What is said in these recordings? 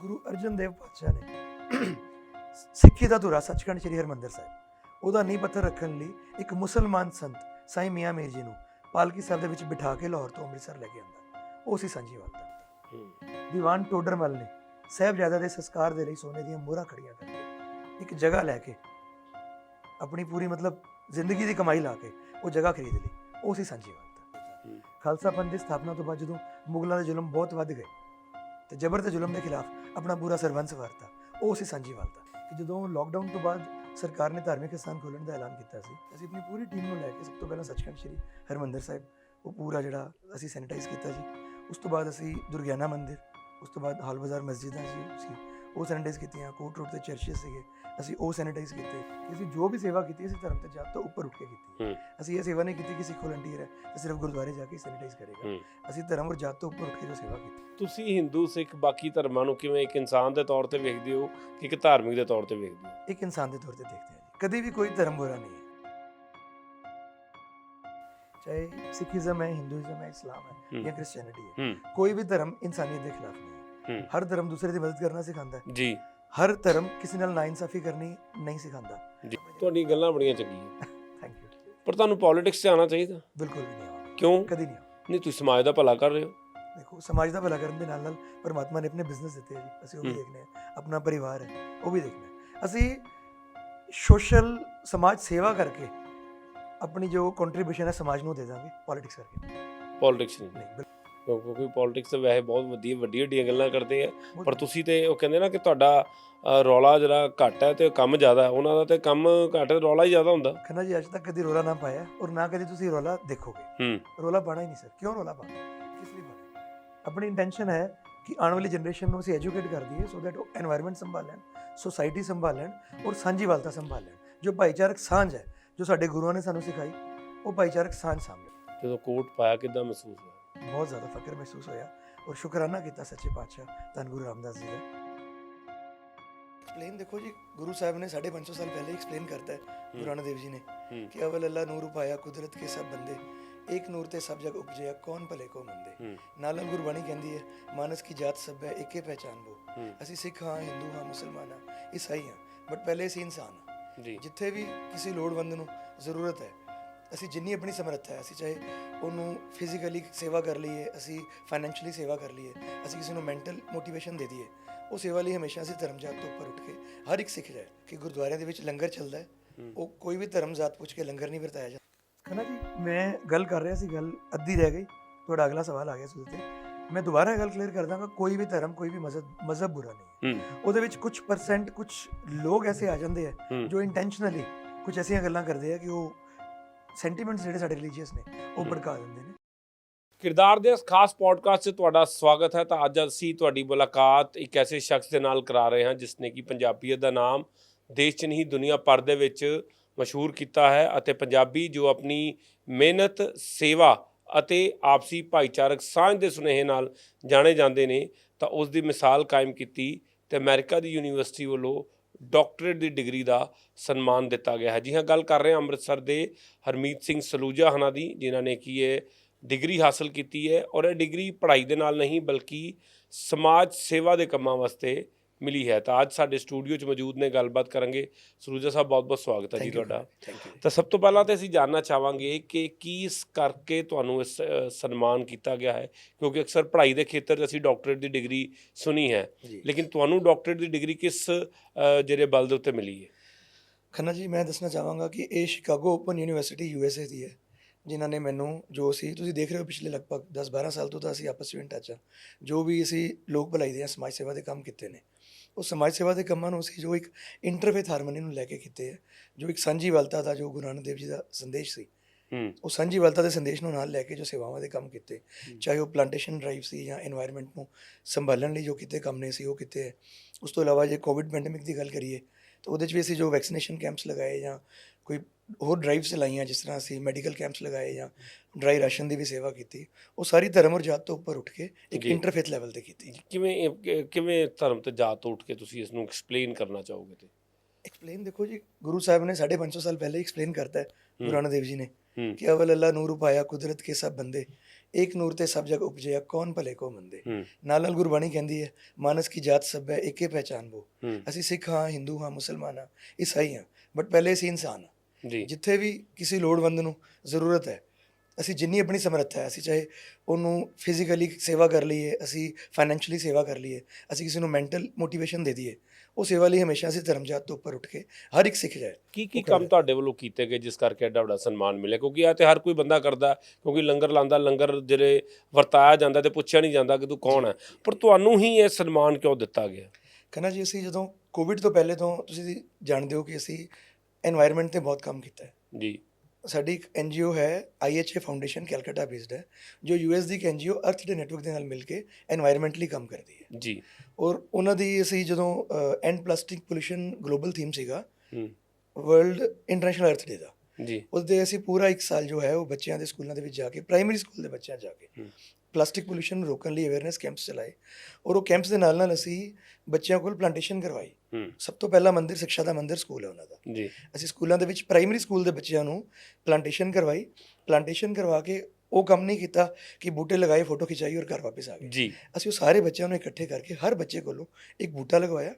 ਗੁਰੂ ਅਰਜਨ ਦੇਵ ਪਾਤਸ਼ਾਹ ਨੇ ਸਿੱਖੀ ਦਾ ਧੁਰਾ ਸੱਚਖੰਡ ਸ੍ਰੀ ਹਰਮੰਦਰ ਸਾਹਿਬ। ਉਹਦਾ ਨੀਂਹ ਪੱਥਰ ਰੱਖਣ ਲਈ ਇੱਕ ਮੁਸਲਮਾਨ ਸੰਤ ਸਾਈਂ ਮੀਆਂ ਮੀਰ ਜੀ ਨੂੰ ਪਾਲਕੀ ਸਾਹਿਬ ਦੇ ਵਿੱਚ ਬਿਠਾ ਕੇ ਲਾਹੌਰ ਤੋਂ ਅੰਮ੍ਰਿਤਸਰ ਲੈ ਕੇ ਆਂਦਾ ਉਹ ਸੀ ਸੰਜੀਵਨ ਦਾ ਹੂੰ। ਦੀਵਾਨ ਟੋਡਰਮਲ ਨੇ ਸਾਹਿਬਜ਼ਾਦਾ ਦੇ ਸੰਸਕਾਰ ਦੇ ਲਈ ਸੋਨੇ ਦੀਆਂ ਮੋਹਰਾਂ ਖੜੀਆਂ ਕਰਕੇ ਇੱਕ ਜਗ੍ਹਾ ਲੈ ਕੇ ਆਪਣੀ ਪੂਰੀ ਮਤਲਬ ਜ਼ਿੰਦਗੀ ਦੀ ਕਮਾਈ ਲਾ ਕੇ ਉਹ ਜਗ੍ਹਾ ਖਰੀਦ ਲਈ। ਉਹ ਸੀ ਸੰਜੀਵਨ ਹੂੰ। ਖਾਲਸਾ ਪੰਥ ਦੀ ਸਥਾਪਨਾ ਤੋਂ ਬਾਅਦ ਜਦੋਂ ਮੁਗਲਾਂ ਦੇ ਜ਼ੁਲਮ ਬਹੁਤ ਵੱਧ ਗਏ ਤੇ ਜ਼ਬਰ ਤੇ ਜ਼ੁਲਮ ਦੇ ਖਿਲਾਫ ਆਪਣਾ ਪੂਰਾ ਸਰਬੰਸ ਵਾਰਤਾ। ਉਹ ਸੀ ਸੰਜੀਵਨ ਦਾ ਕਿ ਜਦੋਂ ਲੋਕਡਾਊਨ ਤੋਂ ਬਾਅਦ ਸਰਕਾਰ ਨੇ ਧਾਰਮਿਕ ਸਥਾਨ ਖੋਲ੍ਹਣ ਦਾ ਐਲਾਨ ਕੀਤਾ ਸੀ, ਅਸੀਂ ਆਪਣੀ ਪੂਰੀ ਟੀਮ ਨੂੰ ਲੈ ਕੇ ਸਭ ਤੋਂ ਪਹਿਲਾਂ ਸੱਚਖੰਡ ਸ੍ਰੀ ਹਰਮੰਦਰ ਸਾਹਿਬ, ਉਹ ਪੂਰਾ ਜਿਹੜਾ ਅਸੀਂ ਸੈਨੀਟਾਈਜ਼ ਕੀਤਾ ਜੀ। ਉਸ ਤੋਂ ਬਾਅਦ ਅਸੀਂ ਦੁਰਗਿਆਨਾ ਮੰਦਿਰ, ਉਸ ਤੋਂ ਬਾਅਦ ਹਾਲ ਬਾਜ਼ਾਰ ਮਸਜਿਦਾਂ ਸੀ, ਉਹ ਸੈਨੀਟਾਈਜ਼ ਕੀਤੀਆਂ, ਕੋਟ ਰੋਡ ਤੇ ਚਰਚਸ ਸੀਗੇ। ਅਸੀਂ ਉਹ ਸੈਨੀਟਾਈਜ਼ ਕੀਤੇ ਅਸੀਂ ਜੋ ਵੀ ਸੇਵਾ ਕੀਤੀ ਅਸੀਂ ਧਰਮ ਤੇ ਜਾਤ ਤੋਂ ਉੱਪਰ ਉੱਠ ਕੇ ਕੀਤੀ। ਅਸੀਂ ਇਹ ਸੇਵਾ ਨਹੀਂ ਕੀਤੀ ਕਿ ਸਿੱਖ ਵਲੰਟੀਅਰ ਹੈ ਤੇ ਸਿਰਫ ਗੁਰਦੁਆਰੇ ਜਾ ਕੇ ਸੈਨੀਟਾਈਜ਼ ਕਰੇਗਾ। ਅਸੀਂ ਧਰਮ ਔਰ ਜਾਤ ਤੋਂ ਉੱਪਰ ਉੱਠ ਕੇ ਜੋ ਸੇਵਾ ਕੀਤੀ। ਤੁਸੀਂ ਹਿੰਦੂ ਸਿੱਖ ਬਾਕੀ ਧਰਮਾਂ ਨੂੰ ਕਿਵੇਂ ਇੱਕ ਇਨਸਾਨ ਦੇ ਤੌਰ ਤੇ ਵੇਖਦੇ ਹੋ ਕਿ ਇੱਕ ਧਾਰਮਿਕ ਦੇ ਤੌਰ ਤੇ ਵੇਖਦੇ ਹੋ? ਇੱਕ ਇਨਸਾਨ ਦੇ ਤੌਰ ਤੇ ਦੇਖਦੇ ਹਾਂ ਕਦੇ ਵੀ ਕੋਈ ਧਰਮ ਬੁਰਾ ਨਹੀਂ ਹੈ। ਚਾਹੇ ਸਿੱਖੀਜ਼ਮ ਹੈ ਹਿੰਦੂਇਜ਼ਮ ਹੈ ਇਸਲਾਮ ਹੈ। ਜਾਂ ਕ੍ਰਿਸਚੀਅਨਿਟੀ ਹੈ। ਕੋਈ ਵੀ ਧਰਮ ਇਨਸਾਨੀਅਤ ਦੇ ਖਿਲਾਫ ਨਹੀਂ ਹੂੰ। ਹਰ ਧਰਮ ਦੂਸਰੇ ਦੀ ਮਦਦ ਕਰਨਾ ਸਿਖਾਉਂਦਾ ਹੈ। ਜੀ। ਹਰ ਧਰਮ ਕਿਸੇ ਨਾਲ ਨਾਇਨਸਾਫੀ ਕਰਨੀ ਨਹੀਂ ਸਿਖਾਉਂਦਾ। ਜੀ। ਤੁਹਾਡੀਆਂ ਗੱਲਾਂ ਬੜੀਆਂ ਚੰਗੀਆਂ। ਥੈਂਕ ਯੂ ਪਰ ਤੁਹਾਨੂੰ ਪੋਲਿਟਿਕਸ 'ਚ ਆਉਣਾ ਚਾਹੀਦਾ। ਬਿਲਕੁਲ ਵੀ ਨਹੀਂ ਆਵਾਂਗੇ ਕਿਉਂ? ਕਦੀ ਨਹੀਂ ਨਹੀਂ ਤੁਸੀਂ ਸਮਾਜ ਦਾ ਭਲਾ ਕਰ ਰਹੇ ਹੋ। ਦੇਖੋ ਸਮਾਜ ਦਾ ਭਲਾ ਕਰਨ ਦੇ ਨਾਲ ਨਾਲ ਪਰਮਾਤਮਾ ਨੇ ਆਪਣੇ ਬਿਜ਼ਨਸ ਦਿੱਤੇ ਹੈ ਜੀ। ਅਸੀਂ ਉਹ ਵੀ। ਦੇਖਨੇ ਆ ਆਪਣਾ ਪਰਿਵਾਰ ਹੈ। ਉਹ ਵੀ ਦੇਖਣਾ ਹੈ। ਅਸੀਂ ਸੋਸ਼ਲ ਸਮਾਜ ਸੇਵਾ ਕਰਕੇ ਆਪਣੀ ਜੋ ਕੰਟਰੀਬਿਊਸ਼ਨ ਹੈ ਸਮਾਜ ਨੂੰ ਦੇ ਦਾਂਗੇ ਪੋਲਿਟਿਕਸ ਕਰਕੇ। ਪੋਲਿਟਿਕਸ ਨਹੀਂ ਨਹੀਂ ਬਿਲਕੁਲ। ਕਿਉਂਕਿ ਪੋਲਿਟਿਕਸ ਵੈਸੇ ਬਹੁਤ ਵੱਡੀ ਵੱਡੀ ਵੱਡੀਆਂ ਗੱਲਾਂ ਕਰਦੇ ਆ। ਪਰ ਤੁਸੀਂ ਤੇ ਉਹ ਕਹਿੰਦੇ ਨਾ ਕਿ ਤੁਹਾਡਾ ਰੌਲਾ ਜਿਹੜਾ ਘੱਟ ਹੈ ਤੇ ਕੰਮ ਜ਼ਿਆਦਾ ਹੈ ਉਹਨਾਂ ਦਾ ਤੇ ਕੰਮ ਘੱਟ ਹੈ, ਰੌਲਾ ਹੀ ਜ਼ਿਆਦਾ ਹੁੰਦਾ। ਖੰਨਾ ਜੀ ਅੱਜ ਤੱਕ ਕਦੀ ਰੋਲਾ ਨਾ ਪਾਇਆ ਔਰ ਨਾ ਕਦੀ ਤੁਸੀਂ ਰੋਲਾ ਦੇਖੋਗੇ। ਹੂੰ। ਪਾਣਾ ਹੀ ਨਹੀਂ ਸਰ। ਕਿਉਂ ਰੋਲਾ ਪਾਣਾ ਕਿਸ ਲਈ ਪਾਣਾ ਆਪਣੀ ਇੰਟੈਂਸ਼ਨ ਹੈ ਕਿ ਆਉਣ ਵਾਲੀ ਜਨਰੇਸ਼ਨ ਨੂੰ ਅਸੀਂ ਐਜੂਕੇਟ ਕਰ ਦਈਏ ਸੋ ਦੈਟ ਉਹ এনवायरमेंट ਸੰਭਾਲ ਲੈਣ ਸੋਸਾਇਟੀ ਸੰਭਾਲ ਲੈਣ ਔਰ ਸਾਂਝੀ ਵਾਲਤਾ ਸੰਭਾਲ ਲੈਣ ਜੋ ਭਾਈਚਾਰਕ ਸਾਂਝ ਹੈ ਜੋ ਸਾਡੇ ਗੁਰੂਆਂ ਨੇ ਸਾਨੂੰ ਸਿਖਾਈ ਉਹ ਭਾਈਚਾਰਕ ਸਾਂਝ ਸਾਂਭੇ। ਜਦੋਂ ਕੋਟ ਪਾਇਆ ਕਿਦਾਂ ਮਹਿਸੂਸ ਬਹੁਤ ਜ਼ਿਆਦਾ ਫਕਰ ਮਹਿਸੂਸ ਹੋਇਆ ਔਰ ਸ਼ੁਕਰਾਨਾ ਕੀਤਾ ਸੱਚੇ ਪਾਤਸ਼ਾਹ ਧੰਨ ਗੁਰੂ ਰਾਮਦਾਸ ਜੀ ਦਾ। ਐਕਸਪਲੇਨ ਦੇਖੋ ਜੀ ਗੁਰੂ ਸਾਹਿਬ ਨੇ 550 ਸਾਲ ਪਹਿਲੇ ਐਕਸਪਲੇਨ ਕਰਤਾ ਹੈ ਗੁਰੂ ਨਾਨਕ ਦੇਵ ਜੀ ਨੇ ਕਿ ਅਵਲ ਅੱਲਾ ਨੂਰ ਉਪਾਇਆ ਕੁਦਰਤ ਕੇ ਸਭ ਬੰਦੇ। ਇੱਕ ਨੂਰ ਤੇ ਸਭ ਜਗ ਉਪਜਿਆ ਕੌਣ ਭਲੇ ਕੋ ਮੰਦੇ। ਨਾਲ ਗੁਰਬਾਣੀ ਕਹਿੰਦੀ ਹੈ ਮਾਨਸ ਕੀ ਜਾਤ ਸਭ ਹੈ ਇੱਕੇ ਪਹਿਚਾਨ ਬੋ। ਅਸੀਂ ਸਿੱਖ ਹਾਂ ਹਿੰਦੂ ਹਾਂ ਮੁਸਲਮਾਨ ਹਾਂ ਈਸਾਈ ਹਾਂ ਬਟ ਪਹਿਲੇ ਅਸੀਂ ਇਨਸਾਨ ਹਾਂ। ਜੀ। ਜਿੱਥੇ ਵੀ ਕਿਸੇ ਲੋੜਵੰਦ ਨੂੰ ਜ਼ਰੂਰਤ ਹੈ ਅਸੀਂ ਜਿੰਨੀ ਆਪਣੀ ਸਮਰੱਥਾ ਹੈ ਅਸੀਂ ਚਾਹੇ ਉਹਨੂੰ ਫਿਜ਼ੀਕਲੀ ਸੇਵਾ ਕਰ ਲਈਏ ਅਸੀਂ ਫਾਈਨੈਂਸ਼ੀਅਲੀ ਸੇਵਾ ਕਰ ਲਈਏ ਅਸੀਂ ਕਿਸੇ ਨੂੰ ਮੈਂਟਲ ਮੋਟੀਵੇਸ਼ਨ ਦੇ ਦਈਏ ਉਹ ਸੇਵਾ ਲਈ ਹਮੇਸ਼ਾ ਅਸੀਂ ਧਰਮ ਜਾਤ ਤੋਂ ਉੱਪਰ ਉੱਠ ਕੇ ਹਰ ਇੱਕ ਸਿੱਖ ਜਾਏ ਕਿ ਗੁਰਦੁਆਰਿਆਂ ਦੇ ਵਿੱਚ ਲੰਗਰ ਚੱਲਦਾ ਹੈ। ਉਹ ਕੋਈ ਵੀ ਧਰਮ ਜਾਤ ਪੁੱਛ ਕੇ ਲੰਗਰ ਨਹੀਂ ਵਰਤਾਇਆ ਜਾਂਦਾ। ਖਨਾ ਜੀ ਮੈਂ ਗੱਲ ਕਰ ਰਿਹਾ ਸੀ ਗੱਲ ਅੱਧੀ ਰਹਿ ਗਈ ਤੁਹਾਡਾ ਅਗਲਾ ਸਵਾਲ ਆ ਗਿਆ ਸੀ ਉਹਦੇ ਤੇ। ਮੈਂ ਦੁਬਾਰਾ ਗੱਲ ਕਲੀਅਰ ਕਰ ਦਾਂਗਾ ਕੋਈ ਵੀ ਧਰਮ ਕੋਈ ਵੀ ਮਜ਼ਹਬ ਮਜ਼ਹਬ ਬੁਰਾ ਨਹੀਂ ਉਹਦੇ ਵਿੱਚ ਕੁਝ ਪਰਸੈਂਟ ਕੁਝ ਲੋਕ ਐਸੇ ਆ ਜਾਂਦੇ ਆ ਹੂੰ। ਜੋ ਇੰਟੈਂਸ਼ਨਲੀ ਕੁਝ ਐਸੀਆਂ ਗੱਲਾਂ ਕਰਦੇ ਆ ਕਿ ਉਹ ਸੈਂਟੀਮੈਂਟਸ ਜਿਹੜੇ ਸਾਡੇ ਰਿਲੀਜੀਅਸ ਨੇ ਉਹ। ਭੜਕਾ ਦਿੰਦੇ ਨੇ ਕਿਰਦਾਰ ਦੇ ਇਸ ਖਾਸ ਪੋਡਕਾਸਟ 'ਚ ਤੁਹਾਡਾ ਸਵਾਗਤ ਹੈ ਤਾਂ ਅੱਜ ਅਸੀਂ ਤੁਹਾਡੀ ਮੁਲਾਕਾਤ ਇੱਕ ਐਸੇ ਸ਼ਖਸ ਦੇ ਨਾਲ ਕਰਾ ਰਹੇ ਹਾਂ ਜਿਸ ਨੇ ਕਿ ਪੰਜਾਬੀਅਤ ਦਾ ਨਾਮ ਦੇਸ਼ 'ਚ ਨਹੀਂ ਦੁਨੀਆ ਭਰ ਦੇ ਵਿੱਚ ਮਸ਼ਹੂਰ ਕੀਤਾ ਹੈ ਅਤੇ ਪੰਜਾਬੀ ਜੋ ਆਪਣੀ ਮਿਹਨਤ ਸੇਵਾ ਅਤੇ ਆਪਸੀ ਭਾਈਚਾਰਕ ਸਾਂਝ ਦੇ ਸੁਨੇਹੇ ਨਾਲ ਜਾਣੇ ਜਾਂਦੇ ਨੇ ਤਾਂ ਉਸ ਦੀ ਮਿਸਾਲ ਕਾਇਮ ਕੀਤੀ ਤੇ ਅਮਰੀਕਾ ਦੀ ਯੂਨੀਵਰਸਿਟੀ ਵੱਲੋਂ ਡਾਕਟਰੇਟ ਦੀ ਡਿਗਰੀ ਦਾ ਸਨਮਾਨ ਦਿੱਤਾ ਗਿਆ ਹੈ। ਜੀ ਹਾਂ, ਗੱਲ ਕਰ ਰਹੇ ਹਾਂ ਅੰਮ੍ਰਿਤਸਰ ਦੇ ਹਰਮੀਤ ਸਿੰਘ ਸਲੂਜਾ ਹਨਾ ਦੀ, ਜਿਨ੍ਹਾਂ ਨੇ ਕੀ ਇਹ ਡਿਗਰੀ ਹਾਸਲ ਕੀਤੀ ਹੈ। ਔਰ ਇਹ ਡਿਗਰੀ ਪੜ੍ਹਾਈ ਦੇ ਨਾਲ ਨਹੀਂ, ਬਲਕਿ ਸਮਾਜ ਸੇਵਾ ਦੇ ਕੰਮਾਂ ਵਾਸਤੇ ਮਿਲੀ ਹੈ। ਤਾਂ ਅੱਜ ਸਾਡੇ ਸਟੂਡੀਓ 'ਚ ਮੌਜੂਦ ਨੇ ਗੱਲਬਾਤ ਕਰਾਂਗੇ। ਸਰੂਜਾ ਸਾਹਿਬ ਬਹੁਤ-ਬਹੁਤ ਸਵਾਗਤ ਹੈ ਜੀ ਤੁਹਾਡਾ। ਯੂ ਤਾਂ ਸਭ ਤੋਂ ਪਹਿਲਾਂ ਤਾਂ ਅਸੀਂ ਜਾਨਣਾ ਚਾਹਾਂਗੇ ਕਿ ਕੀ ਇਸ ਕਰਕੇ ਤੁਹਾਨੂੰ ਇਸ ਸਨਮਾਨ ਕੀਤਾ ਗਿਆ ਹੈ? ਕਿਉਂਕਿ ਅਕਸਰ ਪੜ੍ਹਾਈ ਦੇ ਖੇਤਰ 'ਚ ਅਸੀਂ ਡਾਕਟਰੇਟ ਦੀ ਡਿਗਰੀ ਸੁਣੀ ਹੈ। ਲੇਕਿਨ ਤੁਹਾਨੂੰ ਡਾਕਟਰੇਟ ਦੀ ਡਿਗਰੀ ਕਿਸ ਜਿਹੜੇ ਬਲ ਦੇ ਉੱਤੇ ਮਿਲੀ ਹੈ? ਖੰਨਾ ਜੀ ਮੈਂ ਦੱਸਣਾ ਚਾਹਾਂਗਾ ਕਿ ਇਹ ਸ਼ਿਕਾਗੋ ਓਪਨ ਯੂਨੀਵਰਸਿਟੀ ਯੂਐਸਏ ਦੀ ਹੈ ਜਿਨ੍ਹਾਂ ਨੇ ਮੈਨੂੰ ਜੋ ਸੀ ਤੁਸੀਂ ਦੇਖ ਰਹੇ ਹੋ ਪਿਛਲੇ ਲਗਭਗ 10-12 ਸਾਲ ਤੋਂ ਤਾਂ ਅਸੀਂ ਆਪਸ ਵਿੱਚ ਟੱਚ ਹਾਂ। ਜੋ ਵੀ ਅਸੀਂ ਲੋਕ ਭਲਾਈ ਦੇ ਸਮਾਜ ਸੇਵਾ ਦੇ ਕੰਮ ਕੀਤੇ ਨੇ ਉਹ ਸਮਾਜ ਸੇਵਾ ਦੇ ਕੰਮਾਂ ਨੂੰ ਅਸੀਂ ਜੋ ਇੱਕ ਇੰਟਰਫੇਥ ਹਾਰਮਨੀ ਨੂੰ ਲੈ ਕੇ ਕੀਤੇ ਆ ਜੋ ਇੱਕ ਸਾਂਝੀ ਸਾਂਝੀਵਾਲਤਾ ਦਾ ਜੋ ਗੁਰੂ ਨਾਨਕ ਦੇਵ ਜੀ ਦਾ ਸੰਦੇਸ਼ ਸੀ ਉਹ ਸਾਂਝੀ ਸਾਂਝੀਵਾਲਤਾ ਦੇ ਸੰਦੇਸ਼ ਨੂੰ ਨਾਲ ਲੈ ਕੇ ਜੋ ਸੇਵਾਵਾਂ ਦੇ ਕੰਮ ਕੀਤੇ ਚਾਹੇ ਉਹ ਪਲਾਂਟੇਸ਼ਨ ਡਰਾਈਵ ਸੀ ਜਾਂ এনवायरमेंट ਨੂੰ ਸੰਭਾਲਣ ਲਈ ਜੋ ਕੀਤੇ ਕੰਮ ਨੇ ਸੀ ਉਹ ਕੀਤੇ ਹੈ ਉਸ ਤੋਂ ਇਲਾਵਾ ਜੇ ਕੋਵਿਡ ਪੈਂਡੈਮਿਕ ਦੀ ਗੱਲ ਕਰੀਏ ਤਾਂ ਉਹਦੇ 'ਚ ਵੀ ਅਸੀਂ ਜੋ ਵੈਕਸੀਨੇਸ਼ਨ ਕੈਂਪਸ ਲਗਾਏ ਜਾਂ ਕੋਈ ਹੋਰ ਡਰਾਈਵਸ ਚਲਾਈਆਂ ਜਿਸ ਤਰ੍ਹਾਂ ਅਸੀਂ ਮੈਡੀਕਲ ਕੈਂਪਸ ਲਗਾਏ ਜਾਂ ਡਰਾਈ ਰਾਸ਼ਨ ਦੀ ਵੀ ਸੇਵਾ ਕੀਤੀ ਉਹ ਸਾਰੀ ਧਰਮ ਔਰ ਜਾਤ ਤੋਂ ਉੱਪਰ ਉੱਠ ਕੇ ਇੱਕ ਜੀ। ਇੰਟਰਫੇਥ ਲੈਵਲ ਤੇ ਕੀਤੀ ਕਿਵੇਂ ਇਹ- ਕਿਵੇਂ ਧਰਮ ਤੇ ਜਾਤ ਤੋਂ ਉੱਠ ਕੇ ਤੁਸੀਂ ਇਸ ਨੂੰ ਐਕਸਪਲੇਨ ਕਰਨਾ ਚਾਹੋਗੇ ਤੇ? ਐਕਸਪਲੇਨ ਦੇਖੋ ਜੀ ਗੁਰੂ ਸਾਹਿਬ ਨੇ 550 ਸਾਲ ਪਹਿਲੇ ਐਕਸਪਲੇਨ ਕਰਤਾ ਹੈ ਗੁਰੂ। ਨਾਨਕ ਦੇਵ ਜੀ ਨੇ ਹੂੰ। ਕਿ ਅਵਲ ਅੱਲਾ ਨੂਰ ਉਪਾਇਆ ਕੁਦਰਤ ਕੇ ਸਭ ਬੰਦੇ ਏਕ ਨੂਰ ਤੇ ਸਭ ਜਗ ਉਪਜਿਆ ਕੌਣ ਭਲੇ ਕੋ ਮੰਦੇ? ਹੂੰ। ਨਾਲ ਨਾਲ ਗੁਰਬਾਣੀ ਕਹਿੰਦੀ ਹੈ ਮਾਨਸ ਕੀ ਜਾਤ ਸਭ ਹੈ ਏਕੇ ਪਹਿਚਾਨ ਬੋ। ਹੂੰ। ਅਸੀਂ ਸਿੱਖ ਹਾਂ ਹਿੰਦੂ ਹਾਂ ਮੁਸਲਮਾਨ ਹਾਂ ਈਸਾਈ ਹਾਂ ਬਟ ਪਹਿਲੇ ਅਸੀਂ ਇਨਸਾਨ ਹਾਂ। ਜੀ। ਜਿੱਥੇ ਵੀ ਕਿਸੇ ਲੋੜਵੰਦ ਨੂੰ ਜ਼ਰੂਰਤ ਹੈ ਅਸੀਂ ਜਿੰਨੀ ਆਪਣੀ ਸਮਰੱਥਾ ਹੈ ਅਸੀਂ ਚਾਹੇ ਉਹਨੂੰ ਫਿਜ਼ੀਕਲੀ ਸੇਵਾ ਕਰ ਲਈਏ ਅਸੀਂ ਫਾਈਨੈਂਸ਼ੀਅਲੀ ਸੇਵਾ ਕਰ ਲਈਏ ਅਸੀਂ ਕਿਸੇ ਨੂੰ ਮੈਂਟਲ ਮੋਟੀਵੇਸ਼ਨ ਦੇ ਦਈਏ ਉਹ ਸੇਵਾ ਲਈ ਹਮੇਸ਼ਾ ਅਸੀਂ ਧਰਮਜਾਤ ਤੋਂ ਉੱਪਰ ਉੱਠ ਕੇ ਹਰ ਇੱਕ ਸਿੱਖ ਜਾਏ। ਕੀ ਕੀ ਉਹ ਕੰਮ। ਤੁਹਾਡੇ ਵੱਲੋਂ ਕੀਤੇ ਗਏ ਜਿਸ ਕਰਕੇ ਐਡਾ ਵੱਡਾ ਸਨਮਾਨ ਮਿਲਿਆ? ਕਿਉਂਕਿ ਇਹ ਤੇ ਹਰ ਕੋਈ ਬੰਦਾ ਕਰਦਾ ਕਿਉਂਕਿ ਲੰਗਰ ਲਾਂਦਾ ਲੰਗਰ ਜਿਹੜੇ ਵਰਤਾਇਆ ਜਾਂਦਾ ਤੇ ਪੁੱਛਿਆ ਨਹੀਂ ਜਾਂਦਾ ਕਿ ਤੂੰ ਕੌਣ ਹੈ। ਪਰ ਤੁਹਾਨੂੰ ਹੀ ਇਹ ਸਨਮਾਨ ਕਿਉਂ ਦਿੱਤਾ ਗਿਆ? ਕਹਿੰਦਾ ਜੀ ਅਸੀਂ ਜਦੋਂ ਕੋਵਿਡ ਤੋਂ ਪਹਿਲੇ ਤੋਂ ਤੁਸੀਂ ਜਾਣਦੇ ਹੋ ਕਿ ਅਸੀਂ এনवायरमेंट ਤੇ ਬਹੁਤ ਕੰਮ ਕੀਤਾ ਹੈ। ਜੀ। ਸਾਡੀ ਇੱਕ ਐਨਜੀਓ ਹੈ I IHA foundation Calcutta based ਹੈ ਜੋ ਯੂ ਯੂਐਸ ਦੀ ਇੱਕ ਐਨ ਐਨਜੀਓ ਅਰਥ ਦੇ ਨੈਟਵਰਕ ਦੇ ਨਾਲ ਮਿਲ ਕੇ এনवायरमेंटਲੀ ਕੰਮ ਕਰਦੀ ਹੈ। ਜੀ। ਔਰ ਉਹਨਾਂ ਦੀ ਅਸੀਂ ਜਦੋਂ end plastic pollution global theme ਸੀਗਾ ਵਰਲਡ ਇੰਟਰਨੈਸ਼ਨਲ ਅਰਥ ਡੇ ਦਾ। ਜੀ। ਉਸ ਦੇ ਅਸੀਂ ਪੂਰਾ ਇੱਕ ਸਾਲ ਜੋ ਹੈ ਉਹ ਬੱਚਿਆਂ ਦੇ ਸਕੂਲਾਂ ਦੇ ਵਿੱਚ ਜਾ ਕੇ ਪ੍ਰਾਇਮਰੀ ਸਕੂਲ ਦੇ ਬੱਚਿਆਂ ਜਾ ਕੇ ਪਲਾਸਟਿਕ ਪੋਲੂਸ਼ਨ ਨੂੰ ਰੋਕਣ ਲਈ ਅਵੇਅਰਨੈਸ ਕੈਂਪਸ ਚਲਾਏ। ਔਰ ਉਹ ਕੈਂਪਸ ਦੇ ਨਾਲ ਨਾਲ ਅਸੀਂ ਬੱਚਿਆਂ ਕੋਲ ਪਲਾਂਟੇਸ਼ਨ ਕਰਵਾਈ। ਸਭ ਤੋਂ ਪਹਿਲਾ ਮੰਦਿਰ ਸਿੱਖਿਆ ਦਾ ਮੰਦਿਰ ਸਕੂਲ ਹੈ ਉਹਨਾਂ ਦਾ। ਜੀ। ਅਸੀਂ ਸਕੂਲਾਂ ਦੇ ਵਿੱਚ ਪ੍ਰਾਇਮਰੀ ਸਕੂਲ ਦੇ ਬੱਚਿਆਂ ਨੂੰ ਪਲਾਂਟੇਸ਼ਨ ਕਰਵਾਈ। ਪਲਾਂਟੇਸ਼ਨ ਕਰਵਾ ਕੇ ਉਹ ਕੰਮ ਨਹੀਂ ਕੀਤਾ ਕਿ ਬੂਟੇ ਲਗਾਏ ਫੋਟੋ ਖਿਚਾਈ ਔਰ ਘਰ ਵਾਪਸ ਆ ਗਏ। ਜੀ। ਅਸੀਂ ਉਹ ਸਾਰੇ ਬੱਚਿਆਂ ਨੂੰ ਇਕੱਠੇ ਕਰਕੇ ਹਰ ਬੱਚੇ ਕੋਲੋਂ ਇੱਕ ਬੂਟਾ ਲਗਵਾਇਆ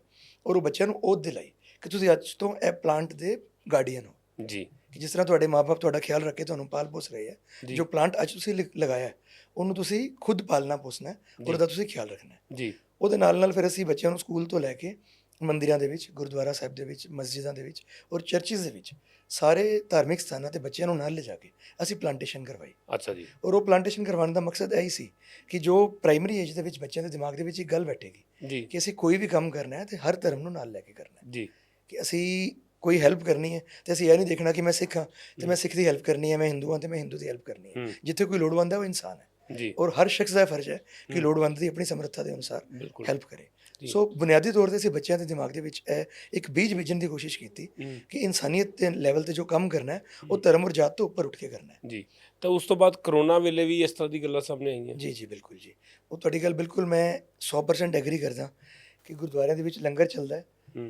ਔਰ ਉਹ ਬੱਚਿਆਂ ਨੂੰ ਉਹ ਦਿਲਾਈ ਕਿ ਤੁਸੀਂ ਅੱਜ ਤੋਂ ਇਹ ਪਲਾਂਟ ਦੇ ਗਾਰਡੀਅਨ ਹੋ। ਜੀ। ਕਿ ਜਿਸ ਤਰ੍ਹਾਂ ਤੁਹਾਡੇ ਮਾਪੇ ਤੁਹਾਡਾ ਖਿਆਲ ਰੱਖ ਕੇ ਤੁਹਾਨੂੰ ਪਾਲ ਪੋਸ ਰਹੇ ਹੈ ਜੀ। ਪਲਾਂਟ ਅੱਜ ਤੁਸੀਂ ਲਗਾਇਆ ਉਹਨੂੰ ਤੁਸੀਂ ਖੁਦ ਪਾਲਣਾ ਪੋਸਣਾ ਔਰ ਜੀ। ਉਹਦਾ ਤੁਸੀਂ ਖਿਆਲ ਰੱਖਣਾ ਜੀ। ਉਹਦੇ ਨਾਲ ਨਾਲ ਫਿਰ ਅਸੀਂ ਬੱਚਿਆਂ ਨੂੰ ਸਕੂਲ ਤੋਂ ਲੈ ਕੇ ਮੰਦਿਰਾਂ ਦੇ ਵਿੱਚ ਗੁਰਦੁਆਰਾ ਸਾਹਿਬ ਦੇ ਵਿੱਚ ਮਸਜਿਦਾਂ ਦੇ ਵਿੱਚ ਔਰ ਚਰਚਿਸ ਦੇ ਵਿੱਚ ਸਾਰੇ ਧਾਰਮਿਕ ਸਥਾਨਾਂ ਤੇ ਬੱਚਿਆਂ ਨੂੰ ਨਾਲ ਲਿਜਾ ਕੇ ਅਸੀਂ ਪਲਾਂਟੇਸ਼ਨ ਕਰਵਾਈ। ਅੱਛਾ ਜੀ। ਔਰ ਉਹ ਪਲਾਂਟੇਸ਼ਨ ਕਰਵਾਉਣ ਦਾ ਮਕਸਦ ਇਹ ਹੀ ਸੀ ਕਿ ਜੋ ਪ੍ਰਾਇਮਰੀ ਏਜ ਦੇ ਵਿੱਚ ਬੱਚਿਆਂ ਦੇ ਦਿਮਾਗ ਦੇ ਵਿੱਚ ਇੱਕ ਗੱਲ ਬੈਠੇਗੀ ਜੀ। ਕਿ ਅਸੀਂ ਕੋਈ ਵੀ ਕੰਮ ਕਰਨਾ ਹੈ ਤੇ ਹਰ ਧਰਮ ਨੂੰ ਨਾਲ ਲੈ ਕੇ ਕਰਨਾ ਹੈ। ਜੀ। ਕਿ ਅਸੀਂ ਕੋਈ ਹੈਲਪ ਕਰਨੀ ਹੈ ਤੇ ਅਸੀਂ ਇਹ ਨਹੀਂ ਦੇਖਣਾ ਕਿ ਮੈਂ ਸਿੱਖ ਹਾਂ ਤੇ ਮੈਂ ਸਿੱਖ ਦੀ ਹੈਲਪ ਕਰਨੀ ਹੈ ਮੈਂ ਹਿੰਦੂ ਹਾਂ ਤੇ ਮੈਂ ਹਿੰਦੂ ਦੀ ਹੈਲਪ ਕਰਨੀ ਹੂੰ। ਜਿੱਥੇ ਕੋਈ ਲੋੜਵੰਦ ਹੈ ਉਹ ਇਨਸਾਨ ਹੈ। ਜੀ। ਔਰ ਹਰ ਸ਼ਖਸ ਦਾ ਫਰਜ਼ ਹੈ ਕਿ। ਲੋੜਵੰਦ ਦੀ ਆਪਣੀ ਸਮਰੱਥਾ ਦੇ ਅਨੁਸਾਰ ਹੈਲਪ ਕਰੇ। ਸੋ ਬੁਨਿਆਦੀ ਤੌਰ ਤੇ ਅਸੀਂ ਬੱਚਿਆਂ ਦੇ ਦਿਮਾਗ ਦੇ ਵਿੱਚ ਇਹ ਇੱਕ ਬੀਜ ਬੀਜਣ ਦੀ ਕੋਸ਼ਿਸ਼ ਕੀਤੀ ਕਿ ਇਨਸਾਨੀਅਤ ਦੇ ਲੈਵਲ ਤੇ ਜੋ ਕੰਮ ਕਰਨਾ ਹੈ ਉਹ ਧਰਮ ਔਰ ਜਾਤ ਤੋਂ ਉੱਪਰ ਉੱਠ ਕੇ ਕਰਨਾ ਹੈ ਜੀ ਤਾਂ ਉਸ ਤੋਂ ਬਾਅਦ ਕਰੋਨਾ ਵੇਲੇ ਵੀ ਇਸ ਤਰ੍ਹਾਂ ਦੀ ਗੱਲਾਂ ਸਾਹਮਣੇ ਆਈਆਂ ਜੀ ਜੀ ਬਿਲਕੁਲ ਜੀ ਉਹ ਤੁਹਾਡੀ ਗੱਲ ਬਿਲਕੁਲ ਮੈਂ 100% ਐਗਰੀ ਕਰਦਾ ਕਿ ਗੁਰਦੁਆਰਿਆਂ ਦੇ ਵਿੱਚ ਲੰਗਰ ਚੱਲਦਾ ਹੈ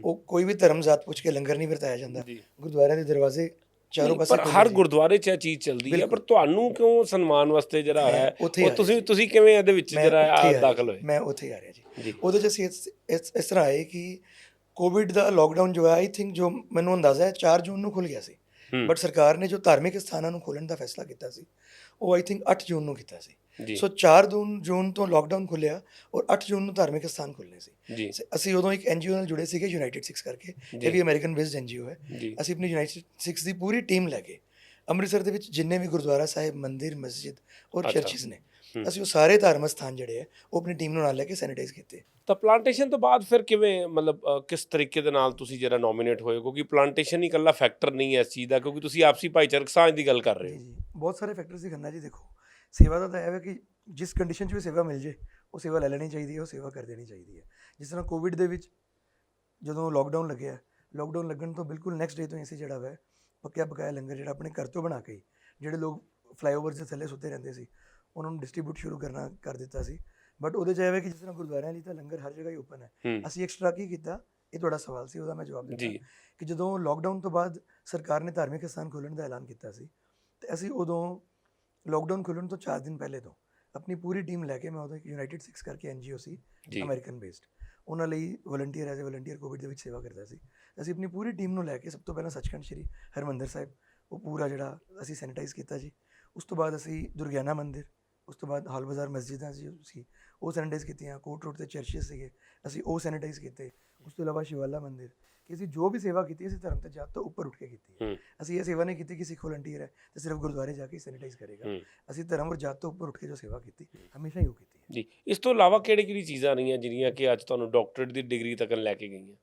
ਉਹ ਕੋਈ ਵੀ ਧਰਮ ਜਾਤ ਪੁੱਛ ਕੇ ਲੰਗਰ ਨਹੀਂ ਵਰਤਾਇਆ ਜਾਂਦਾ ਗੁਰਦੁਆਰਿਆਂ ਦੇ ਦਰਵਾਜ਼ੇ ਚਾਰੋਂ ਪਾਸੇ ਪਰ ਹਰ। ਗੁਰਦੁਆਰੇ 'ਚ ਇਹ ਚੀਜ਼ ਚੱਲਦੀ ਹੈ। ਪਰ ਤੁਹਾਨੂੰ ਕਿਉਂ ਸਨਮਾਨ ਵਾਸਤੇ ਜਿਹੜਾ ਹੈ ਉਹ ਤੁਸੀਂ। ਤੁਸੀਂ ਕਿਵੇਂ ਇਹਦੇ ਵਿੱਚ ਜਿਹੜਾ ਦਾਖਲ। ਹੋਏ ਮੈਂ ਉੱਥੇ ਆ ਰਿਹਾ ਜੀ ਉਹਦੇ ਚ ਅਸੀਂ ਇਸ ਤਰ੍ਹਾਂ ਆਏ ਕਿ ਕੋਵਿਡ ਦਾ ਲੋਕਡਾਊਨ ਜੋ ਹੈ ਆਈ ਥਿੰਕ ਜੋ ਮੈਨੂੰ ਅੰਦਾਜ਼ਾ ਹੈ 4 ਜੂਨ ਨੂੰ ਖੁੱਲ ਗਿਆ ਸੀ ਬਟ ਸਰਕਾਰ ਨੇ ਜੋ ਧਾਰਮਿਕ ਸਥਾਨਾਂ ਨੂੰ ਖੋਲਣ ਦਾ ਫੈਸਲਾ ਕੀਤਾ ਸੀ ਉਹ ਆਈ ਥਿੰਕ 8 ਜੂਨ ਨੂੰ ਕੀਤਾ ਸੀ ਸੋ 4 ਜੂਨ ਜੂਨ ਤੋਂ ਲੋਕਡਾਊਨ ਖੁੱਲਿਆ ਔਰ 8 ਜੂਨ ਨੂੰ ਧਾਰਮਿਕ ਸਥਾਨ ਖੁੱਲਨੇ ਸੀ। ਅਸੀਂ ਉਦੋਂ ਇੱਕ ਐਨਜੀਓ ਨਾਲ ਜੁੜੇ ਸੀਗੇ ਯੂਨਾਈਟਿਡ ਸਿਕਸ ਕਰਕੇ। ਇਹ ਵੀ ਅਮਰੀਕਨ ਬੇਸਡ ਐਨਜੀਓ ਹੈ। ਅਸੀਂ ਆਪਣੀ ਯੂਨਾਈਟਿਡ ਸਿਕਸ ਦੀ ਪੂਰੀ ਟੀਮ ਲੈ ਕੇ ਅੰਮ੍ਰਿਤਸਰ ਦੇ ਵਿੱਚ ਜਿੰਨੇ ਵੀ ਗੁਰਦੁਆਰਾ ਸਾਹਿਬ ਮੰਦਿਰ ਮਸਜਿਦ ਔਰ। ਚਰਚਿਸ ਨੇ। ਅਸੀਂ ਉਹ ਸਾਰੇ ਧਾਰਮਿਕ ਸਥਾਨ ਜਿਹੜੇ ਹੈ ਉਹ ਆਪਣੀ ਟੀਮ ਨੂੰ ਨਾਲ ਲੈ ਕੇ ਸੈਨੀਟਾਈਜ਼ ਕੀਤੇ। ਤਾਂ ਪਲਾਂਟੇਸ਼ਨ ਤੋਂ ਬਾਅਦ ਫਿਰ ਕਿਵੇਂ ਮਤਲਬ ਕਿਸ ਤਰੀਕੇ ਦੇ ਨਾਲ ਤੁਸੀਂ ਜਿਹੜਾ ਨੋਮੀਨੇਟ ਹੋਏ? ਕਿਉਂਕਿ ਪਲਾਂਟੇਸ਼ਨ ਹੀ ਇਕੱਲਾ ਫੈਕਟਰ ਨਹੀਂ ਹੈ ਇਸ ਚੀਜ਼ ਦਾ ਕਿਉਂਕਿ ਤੁਸੀਂ ਆਪਸੀ ਭਾਈਚਾਰਕ ਸਾਂਝ ਦੀ ਗੱਲ ਕਰ ਰਹੇ ਹੋ। ਬਹੁਤ ਸਾਰੇ ਫੈਕਟਰਸ ਦੀ ਖੰਨਾ ਜੀ ਦੇਖੋ। ਸੇਵਾ ਦਾ ਤਾਂ ਇਹ ਹੈ ਕਿ ਜਿਸ ਕੰਡੀਸ਼ਨ 'ਚ ਵੀ ਸੇਵਾ ਮਿਲ ਜੇ ਉਹ ਸੇਵਾ ਲੈ ਲੈਣੀ ਚਾਹੀਦੀ ਹੈ ਉਹ ਸੇਵਾ ਕਰ ਦੇਣੀ ਚਾਹੀਦੀ ਹੈ। ਜਿਸ ਤਰ੍ਹਾਂ ਕੋਵਿਡ ਦੇ ਵਿੱਚ ਜਦੋਂ ਲੋਕਡਾਊਨ ਲੱਗਿਆ ਲੋਕਡਾਊਨ ਲੱਗਣ ਤੋਂ ਬਿਲਕੁਲ ਨੈਕਸਟ ਡੇ ਤੋਂ ਹੀ ਅਸੀਂ ਜਿਹੜਾ ਵਾ ਪੱਕਿਆ ਪਕਾਇਆ ਲੰਗਰ ਜਿਹੜਾ ਆਪਣੇ ਘਰ ਤੋਂ ਬਣਾ ਕੇ ਜਿਹੜੇ ਲੋਕ ਫਲਾਈਓਵਰਸ ਦੇ ਥੱਲੇ ਸੁੱਤੇ ਰਹਿੰਦੇ ਸੀ ਉਹਨਾਂ ਨੂੰ ਡਿਸਟ੍ਰੀਬਿਊਟ ਸ਼ੁਰੂ ਕਰਨਾ ਕਰ ਦਿੱਤਾ ਸੀ। ਬਟ ਉਹਦੇ 'ਚ ਹੈ ਕਿ ਜਿਸ ਤਰ੍ਹਾਂ ਗੁਰਦੁਆਰਿਆਂ ਲਈ ਤਾਂ ਲੰਗਰ ਹਰ ਜਗ੍ਹਾ ਹੀ ਓਪਨ ਹੈ। ਅਸੀਂ ਐਕਸਟਰਾ ਕੀ ਕੀਤਾ? ਇਹ ਤੁਹਾਡਾ ਸਵਾਲ ਸੀ ਉਹਦਾ ਮੈਂ ਜਵਾਬ ਦਿੱਤਾ ਕਿ ਜਦੋਂ ਲੋਕਡਾਊਨ ਤੋਂ ਬਾਅਦ ਸਰਕਾਰ ਨੇ ਧਾਰਮਿਕ ਸਥਾਨ ਖੋਲ੍ਹਣ ਦਾ ਐਲਾਨ ਕੀਤਾ ਸੀ ਤੇ ਅਸੀਂ ਉਦੋਂ ਲੋਕਡਾਊਨ ਖੁੱਲ੍ਹਣ ਤੋਂ 4 ਦਿਨ ਪਹਿਲੇ ਤੋਂ ਆਪਣੀ ਪੂਰੀ ਟੀਮ ਲੈ ਕੇ ਮੈਂ ਇੱਕ ਯੂਨਾਈਟਿਡ ਸਿਕਸ ਕਰਕੇ ਐਨਜੀਓ ਸੀ ਅਮਰੀਕਨ ਬੇਸਡ ਉਹਨਾਂ ਲਈ volunteer as a volunteer COVID ਦੇ ਵਿੱਚ ਸੇਵਾ ਕਰਦਾ ਸੀ ਅਸੀਂ ਆਪਣੀ ਪੂਰੀ ਟੀਮ ਨੂੰ ਲੈ ਕੇ ਸਭ ਤੋਂ ਪਹਿਲਾਂ ਸੱਚਖੰਡ ਸ਼੍ਰੀ ਹਰਮੰਦਰ ਸਾਹਿਬ ਉਹ ਪੂਰਾ ਜਿਹੜਾ ਅਸੀਂ ਸੈਨੀਟਾਈਜ਼ ਕੀਤਾ ਜੀ ਉਸ ਤੋਂ ਬਾਅਦ ਅਸੀਂ ਦੁਰਗਿਆਨਾ ਮੰਦਿਰ ਉਸ ਤੋਂ ਬਾਅਦ ਹਾਲ ਬਾਜ਼ਾਰ ਮਸਜਿਦਾਂ ਸੀ ਸੀ ਉਹ ਸੈਨੀਟਾਈਜ਼ ਕੀਤੀਆਂ ਕੋਟ ਰੋਡ ਤੇ ਚਰਚਿਸ ਸੀਗੇ ਅਸੀਂ ਉਹ ਸੈਨੀਟਾਈਜ਼ ਕੀਤੇ ਉਸ ਤੋਂ ਇਲਾਵਾ ਸ਼ਿਵਾਲਾ ਮੰਦਿਰ ਕਿ ਅਸੀਂ ਜੋ ਵੀ ਸੇਵਾ ਕੀਤੀ ਅਸੀਂ ਧਰਮ ਤੇ ਜਾਤ ਤੋਂ ਉੱਪਰ ਉੱਠ ਕੇ ਕੀਤੀ ਹੈ। ਅਸੀਂ ਇਹ ਸੇਵਾ ਨਹੀਂ ਕੀਤੀ ਕਿ ਸਿੱਖ ਵਲੰਟੀਅਰ ਹੈ ਤੇ ਸਿਰਫ ਗੁਰਦੁਆਰੇ ਜਾ ਕੇ ਸੈਨੀਟਾਈਜ਼ ਕਰੇਗਾ। ਅਸੀਂ ਧਰਮ ਔਰ ਜਾਤ ਤੋਂ ਉੱਪਰ ਉੱਠ ਕੇ ਜੋ ਸੇਵਾ ਕੀਤੀ ਹਮੇਸ਼ਾ ਹੀ ਉਹ ਕੀਤੀ ਹੈ। ਜੀ। ਇਸ ਤੋਂ ਇਲਾਵਾ ਕਿਹੜੀ ਕਿਹੜੀ ਚੀਜ਼ਾਂ ਰਹੀਆਂ ਜਿਹੜੀਆਂ ਕਿ ਅੱਜ ਤੁਹਾਨੂੰ ਡਾਕਟਰੇਟ ਦੀ ਡਿਗਰੀ ਤੱਕ ਲੈ ਕੇ ਗਈਆਂ?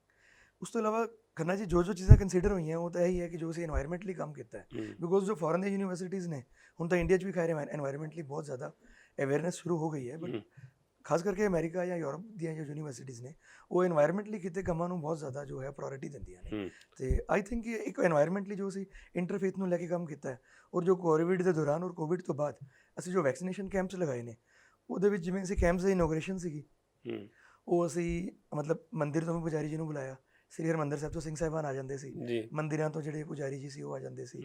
ਉਸ ਤੋਂ ਇਲਾਵਾ ਖੰਨਾ ਜੀ ਜੋ ਜੋ ਚੀਜ਼ਾਂ ਕੰਸੀਡਰ ਹੋਈਆਂ ਉਹ ਤਾਂ ਇਹੀ ਹੈ ਕਿ ਜੋ ਅਸੀਂ এনवायरमेंटਲੀ ਕੰਮ ਕੀਤਾ ਹੈ। ਬਿਕੋਜ਼ ਜੋ ਫੋਰਨ ਦੇ ਯੂਨੀਵਰਸਿਟੀਆਂ ਨੇ ਹੁਣ ਤਾਂ ਇੰਡੀਆ 'ਚ ਵੀ ਖੈਰ এনवायरमेंटਲੀ ਬਹੁਤ ਜ਼ਿਆਦਾ ਅਵੇਅਰਨੈਸ ਸ਼ੁਰੂ ਹੋ ਗਈ ਹੈ ਬਟ ਖਾਸ ਕਰਕੇ ਅਮਰੀਕਾ ਜਾਂ ਯੂਰਪ ਦੀਆਂ ਜੋ ਯੂਨੀਵਰਸਿਟੀਆਂ ਨੇ ਉਹ এনवायरमेंटਲੀ ਕਿਤੇ ਕੰਮਾਂ ਨੂੰ ਬਹੁਤ ਜ਼ਿਆਦਾ ਜੋ ਹੈ ਪ੍ਰਾਇੋਰਟੀ ਦਿੰਦੀਆਂ ਨੇ। ਤੇ ਆਈ ਥਿੰਕ ਇਹ ਇੱਕ এনवायरमेंटਲੀ ਜੋ ਸੀ ਇੰਟਰਫੇਥ ਨੂੰ ਲੈ ਕੇ ਕੰਮ ਕੀਤਾ ਹੈ। ਔਰ ਜੋ ਕੋਵਿਡ ਦੇ ਦੌਰਾਨ ਔਰ ਕੋਵਿਡ ਤੋਂ ਬਾਅਦ ਅਸੀਂ ਜੋ ਵੈਕਸੀਨੇਸ਼ਨ ਕੈਂਪਸ ਲਗਾਏ ਨੇ ਉਹਦੇ ਵਿੱਚ ਜਿਵੇਂ ਅਸੀਂ ਕੈਂਪਸ ਦੀ ਇਨੋਗ੍ਰੇਸ਼ਨ ਸੀਗੀ ਉਹ ਅਸੀਂ ਮਤਲਬ ਮੰਦਿਰ ਤੋਂ ਪੁਜਾਰੀ ਜੀ ਨੂੰ ਬੁਲਾਇਆ। ਸ੍ਰੀ ਹਰਮੰਦਰ ਸਾਹਿਬ ਤੋਂ ਸਿੰਘ ਸਾਹਿਬਾਨ ਆ ਜਾਂਦੇ ਸੀ। ਮੰਦਿਰਾਂ ਤੋਂ ਜਿਹੜੇ ਪੁਜਾਰੀ ਜੀ ਸੀ ਉਹ ਆ ਜਾਂਦੇ ਸੀ।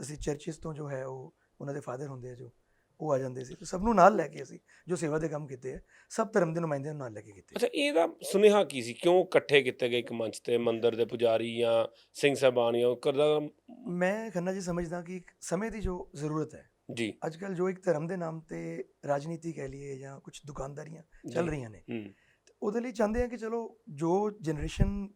ਅਸੀਂ ਚਰਚਿਸ ਤੋਂ ਜੋ ਹੈ ਉਹ ਉਹਨਾਂ ਦੇ ਫਾਦਰ ਹੁੰਦੇ ਆ ਜੋ। ਉਹ ਆ ਜਾਂਦੇ ਸੀ ਸਭ ਨੂੰ ਨਾਲ ਲੈ ਕੇ ਅਸੀਂ ਜੋ ਸੇਵਾ ਦੇ ਕੰਮ ਕੀਤੇ ਆ ਸਭ ਧਰਮ ਦੇ ਨੁਮਾਇੰਦਿਆਂ ਨੂੰ ਨਾਲ ਲੈ ਕੇ ਕੀਤੇ ਅੱਛਾ ਇਹਦਾ ਸੁਨੇਹਾ ਕੀ ਸੀ? ਕਿਉਂ ਇਕੱਠੇ ਕੀਤੇ ਗਏ ਇੱਕ ਮੰਚ ਤੇ? ਮੰਦਿਰ ਦੇ ਪੁਜਾਰੀ ਜਾਂ ਸਿੰਘ ਸਾਹਿਬਾਨ ਜਾਂ ਕਰਦਾ ਮੈਂ ਖੰਨਾ ਜੀ ਸਮਝਦਾ ਕਿ ਸਮੇਂ ਦੀ ਜੋ ਜ਼ਰੂਰਤ ਹੈ ਜੀ। ਅੱਜ ਕੱਲ ਜੋ ਇੱਕ ਧਰਮ ਦੇ ਨਾਮ ਤੇ ਰਾਜਨੀਤੀ ਕਹਿ ਲਈਏ ਜਾਂ ਕੁਝ ਦੁਕਾਨਦਾਰੀਆਂ ਚੱਲ। ਰਹੀਆਂ ਨੇ ਉਹਦੇ ਲਈ ਚਾਹੁੰਦੇ ਆ ਕਿ ਚਲੋ ਜੋ ਜਨਰੇਸ਼ਨ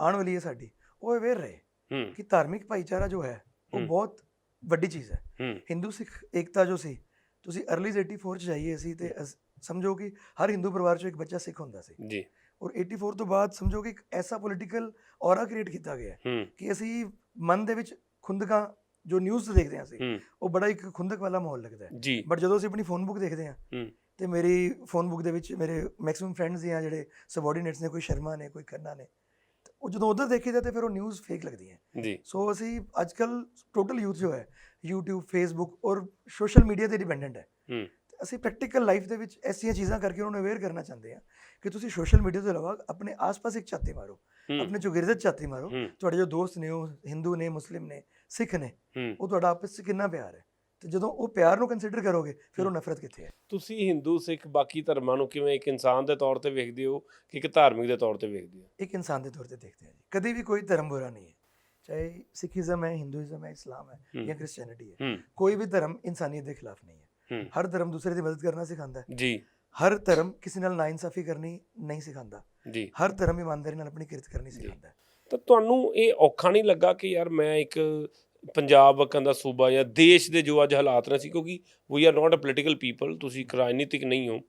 ਆਉਣ ਵਾਲੀ ਹੈ ਸਾਡੀ ਉਹ ਅਵੇਅਰ ਰਹੇ ਹੂੰ। ਕਿ ਧਾਰਮਿਕ ਭਾਈਚਾਰਾ ਜੋ ਹੈ ਉਹ। ਬਹੁਤ ਵੱਡੀ ਚੀਜ਼ ਹੈ। ਹੂੰ। ਹਿੰਦੂ ਸਿੱਖ ਏਕਤਾ ਜੋ ਸੀ ਤੁਸੀਂ ਅਰਲੀਜ਼ 84 ਚ ਜਾਈਏ ਅਸੀਂ ਤੇ ਅਸ- ਸਮਝੋ ਕਿ ਹਰ ਹਿੰਦੂ ਪਰਿਵਾਰ ਚੋਂ ਇੱਕ ਬੱਚਾ ਸਿੱਖ ਹੁੰਦਾ ਸੀ। ਜੀ। ਔਰ 84 ਤੋਂ ਬਾਅਦ ਸਮਝੋ ਕਿ ਇੱਕ ਐਸਾ ਪੋਲੀਟੀਕਲ ਔਰਾ ਕ੍ਰੀਏਟ ਕੀਤਾ ਗਿਆ ਹੈ ਹੂੰ। ਕਿ ਅਸੀਂ ਮਨ ਦੇ ਵਿੱਚ ਖੁੰਦਕਾਂ ਜੋ ਨਿਊਜ਼ ਦੇਖਦੇ ਹਾਂ ਅਸੀਂ ਹੂੰ। ਉਹ ਬੜਾ ਇੱਕ ਖੁੰਦਕ ਵਾਲਾ ਮਾਹੌਲ ਲੱਗਦਾ ਹੈ। ਜੀ। ਬਟ ਜਦੋਂ ਅਸੀਂ ਆਪਣੀ ਫੋਨ ਬੁੱਕ ਦੇਖਦੇ ਹਾਂ ਹੂੰ। ਤੇ ਮੇਰੀ ਫੋਨ ਬੁੱਕ ਦੇ ਵਿੱਚ ਮੇਰੇ ਮੈਕਸਿਮਮ ਫਰੈਂਡਸ ਜਾਂ ਜਿਹੜੇ ਸਬਆਰਡੀਨੇਟਸ ਨੇ ਕੋਈ ਸ਼ਰਮਾ ਨੇ ਕੋਈ ਖੰਨਾ ਨੇ ਤੇ ਉਹ ਜਦੋਂ ਉਧਰ ਦੇਖੀਦਾ ਤੇ ਫਿਰ ਉਹ ਨਿਊਜ਼ ਫੇਕ ਲੱਗਦੀ ਹੈ। ਜੀ। ਸੋ ਅਸੀਂ ਅੱਜਕੱਲ ਟੋਟਲ ਯੂਥ ਜੋ ਹੈ YouTube Facebook ਔਰ ਸੋਸ਼ਲ ਮੀਡੀਆ ਤੇ ਡਿਪੈਂਡੈਂਟ ਹੈ। ਹੂੰ। ਅਸੀਂ ਪ੍ਰੈਕਟੀਕਲ ਲਾਈਫ ਦੇ ਵਿੱਚ ਐਸੀਆਂ ਚੀਜ਼ਾਂ ਕਰਕੇ ਉਹਨਾਂ ਨੂੰ ਅਵੇਅਰ ਕਰਨਾ ਚਾਹੁੰਦੇ ਹਾਂ ਕਿ ਤੁਸੀਂ ਸੋਸ਼ਲ ਮੀਡੀਆ ਤੋਂ ਇਲਾਵਾ ਆਪਣੇ ਆਸ-ਪਾਸ ਇੱਕ ਛਾਤੀ ਮਾਰੋ ਆਪਣੇ ਚੁਗਿਰਦੇ ਛਾਤੀ ਮਾਰੋ। ਤੁਹਾਡੇ ਜੋ ਦੋਸਤ ਨੇ ਉਹ ਹਿੰਦੂ ਨੇ ਮੁਸਲਿਮ ਨੇ ਸਿੱਖ ਨੇ ਉਹ ਤੁਹਾਡਾ ਆਪਸ 'ਚ ਕਿੰਨਾ ਪਿਆਰ ਹੈ? ਤੇ ਜਦੋਂ ਉਹ ਪਿਆਰ ਨੂੰ ਕੰਸੀਡਰ ਕਰੋਗੇ ਫਿਰ ਉਹ ਨਫ਼ਰਤ ਕਿੱਥੇ ਹੈ? ਤੁਸੀਂ ਹਿੰਦੂ ਸਿੱਖ ਬਾਕੀ ਧਰਮਾਂ ਨੂੰ ਕਿਵੇਂ ਇੱਕ ਇਨਸਾਨ ਦੇ ਤੌਰ ਤੇ ਵੇਖਦੇ ਹੋ ਕਿ ਇੱਕ ਧਾਰਮਿਕ ਦੇ ਤੌਰ ਤੇ ਵੇਖਦੇ ਹੋ? ਇੱਕ ਇਨਸਾਨ ਦੇ ਤੌਰ ਤੇ ਦੇਖਦੇ ਹਾਂ ਜੀ। ਕਦੇ ਵੀ ਕੋਈ ਧਰਮ ਬੁਰਾ ਨਹੀਂ ਹੈ। ਚਾਹੇ ਸਿੱਖੀਜ਼ਮ ਹੈ ਹਿੰਦੂਇਜ਼ਮ ਹੈ ਇਸਲਾਮ ਹੈ ਜਾਂ ਕ੍ਰਿਸਚੀਅਨਿਟੀ ਹੈ ਕੋਈ ਵੀ ਧਰਮ ਇਨਸਾਨੀਅਤ ਦੇ ਖਿਲਾਫ ਨਹੀਂ ਹੈ। ਹਰ ਧਰਮ ਦੂਸਰੇ ਦੀ ਮਦਦ ਕਰਨਾ ਸਿਖਾਉਂਦਾ ਹੈ। ਜੀ। ਹਰ ਧਰਮ ਕਿਸੇ ਨਾਲ ਨਾਇਨਸਾਫੀ ਕਰਨੀ ਨਹੀਂ ਸਿਖਾਉਂਦਾ। ਜੀ। ਹਰ ਧਰਮ ਇਮਾਨਦਾਰੀ ਨਾਲ ਆਪਣੀ ਕਿਰਤ ਕਰਨੀ। ਸਿਖਾਉਂਦਾ ਹੈ। ਤਾਂ ਤੁਹਾਨੂੰ ਇਹ ਔਖਾ ਨਹੀਂ ਲੱਗਾ ਕਿ ਯਾਰ ਮੈਂ ਇੱਕ ਪੰਜਾਬ ਵਕਨ ਦਾ ਸੂਬਾ ਜਾਂ ਦੇਸ਼ ਦੇ ਜੋ ਅੱਜ ਹਾਲਾਤ ਨੇ ਸੀ ਕਿਉਂਕਿ we are not a political people ਤੁਸੀਂ ਇੱਕ ਰਾਜਨੀਤਿਕ ਨਹੀਂ ਹੋ।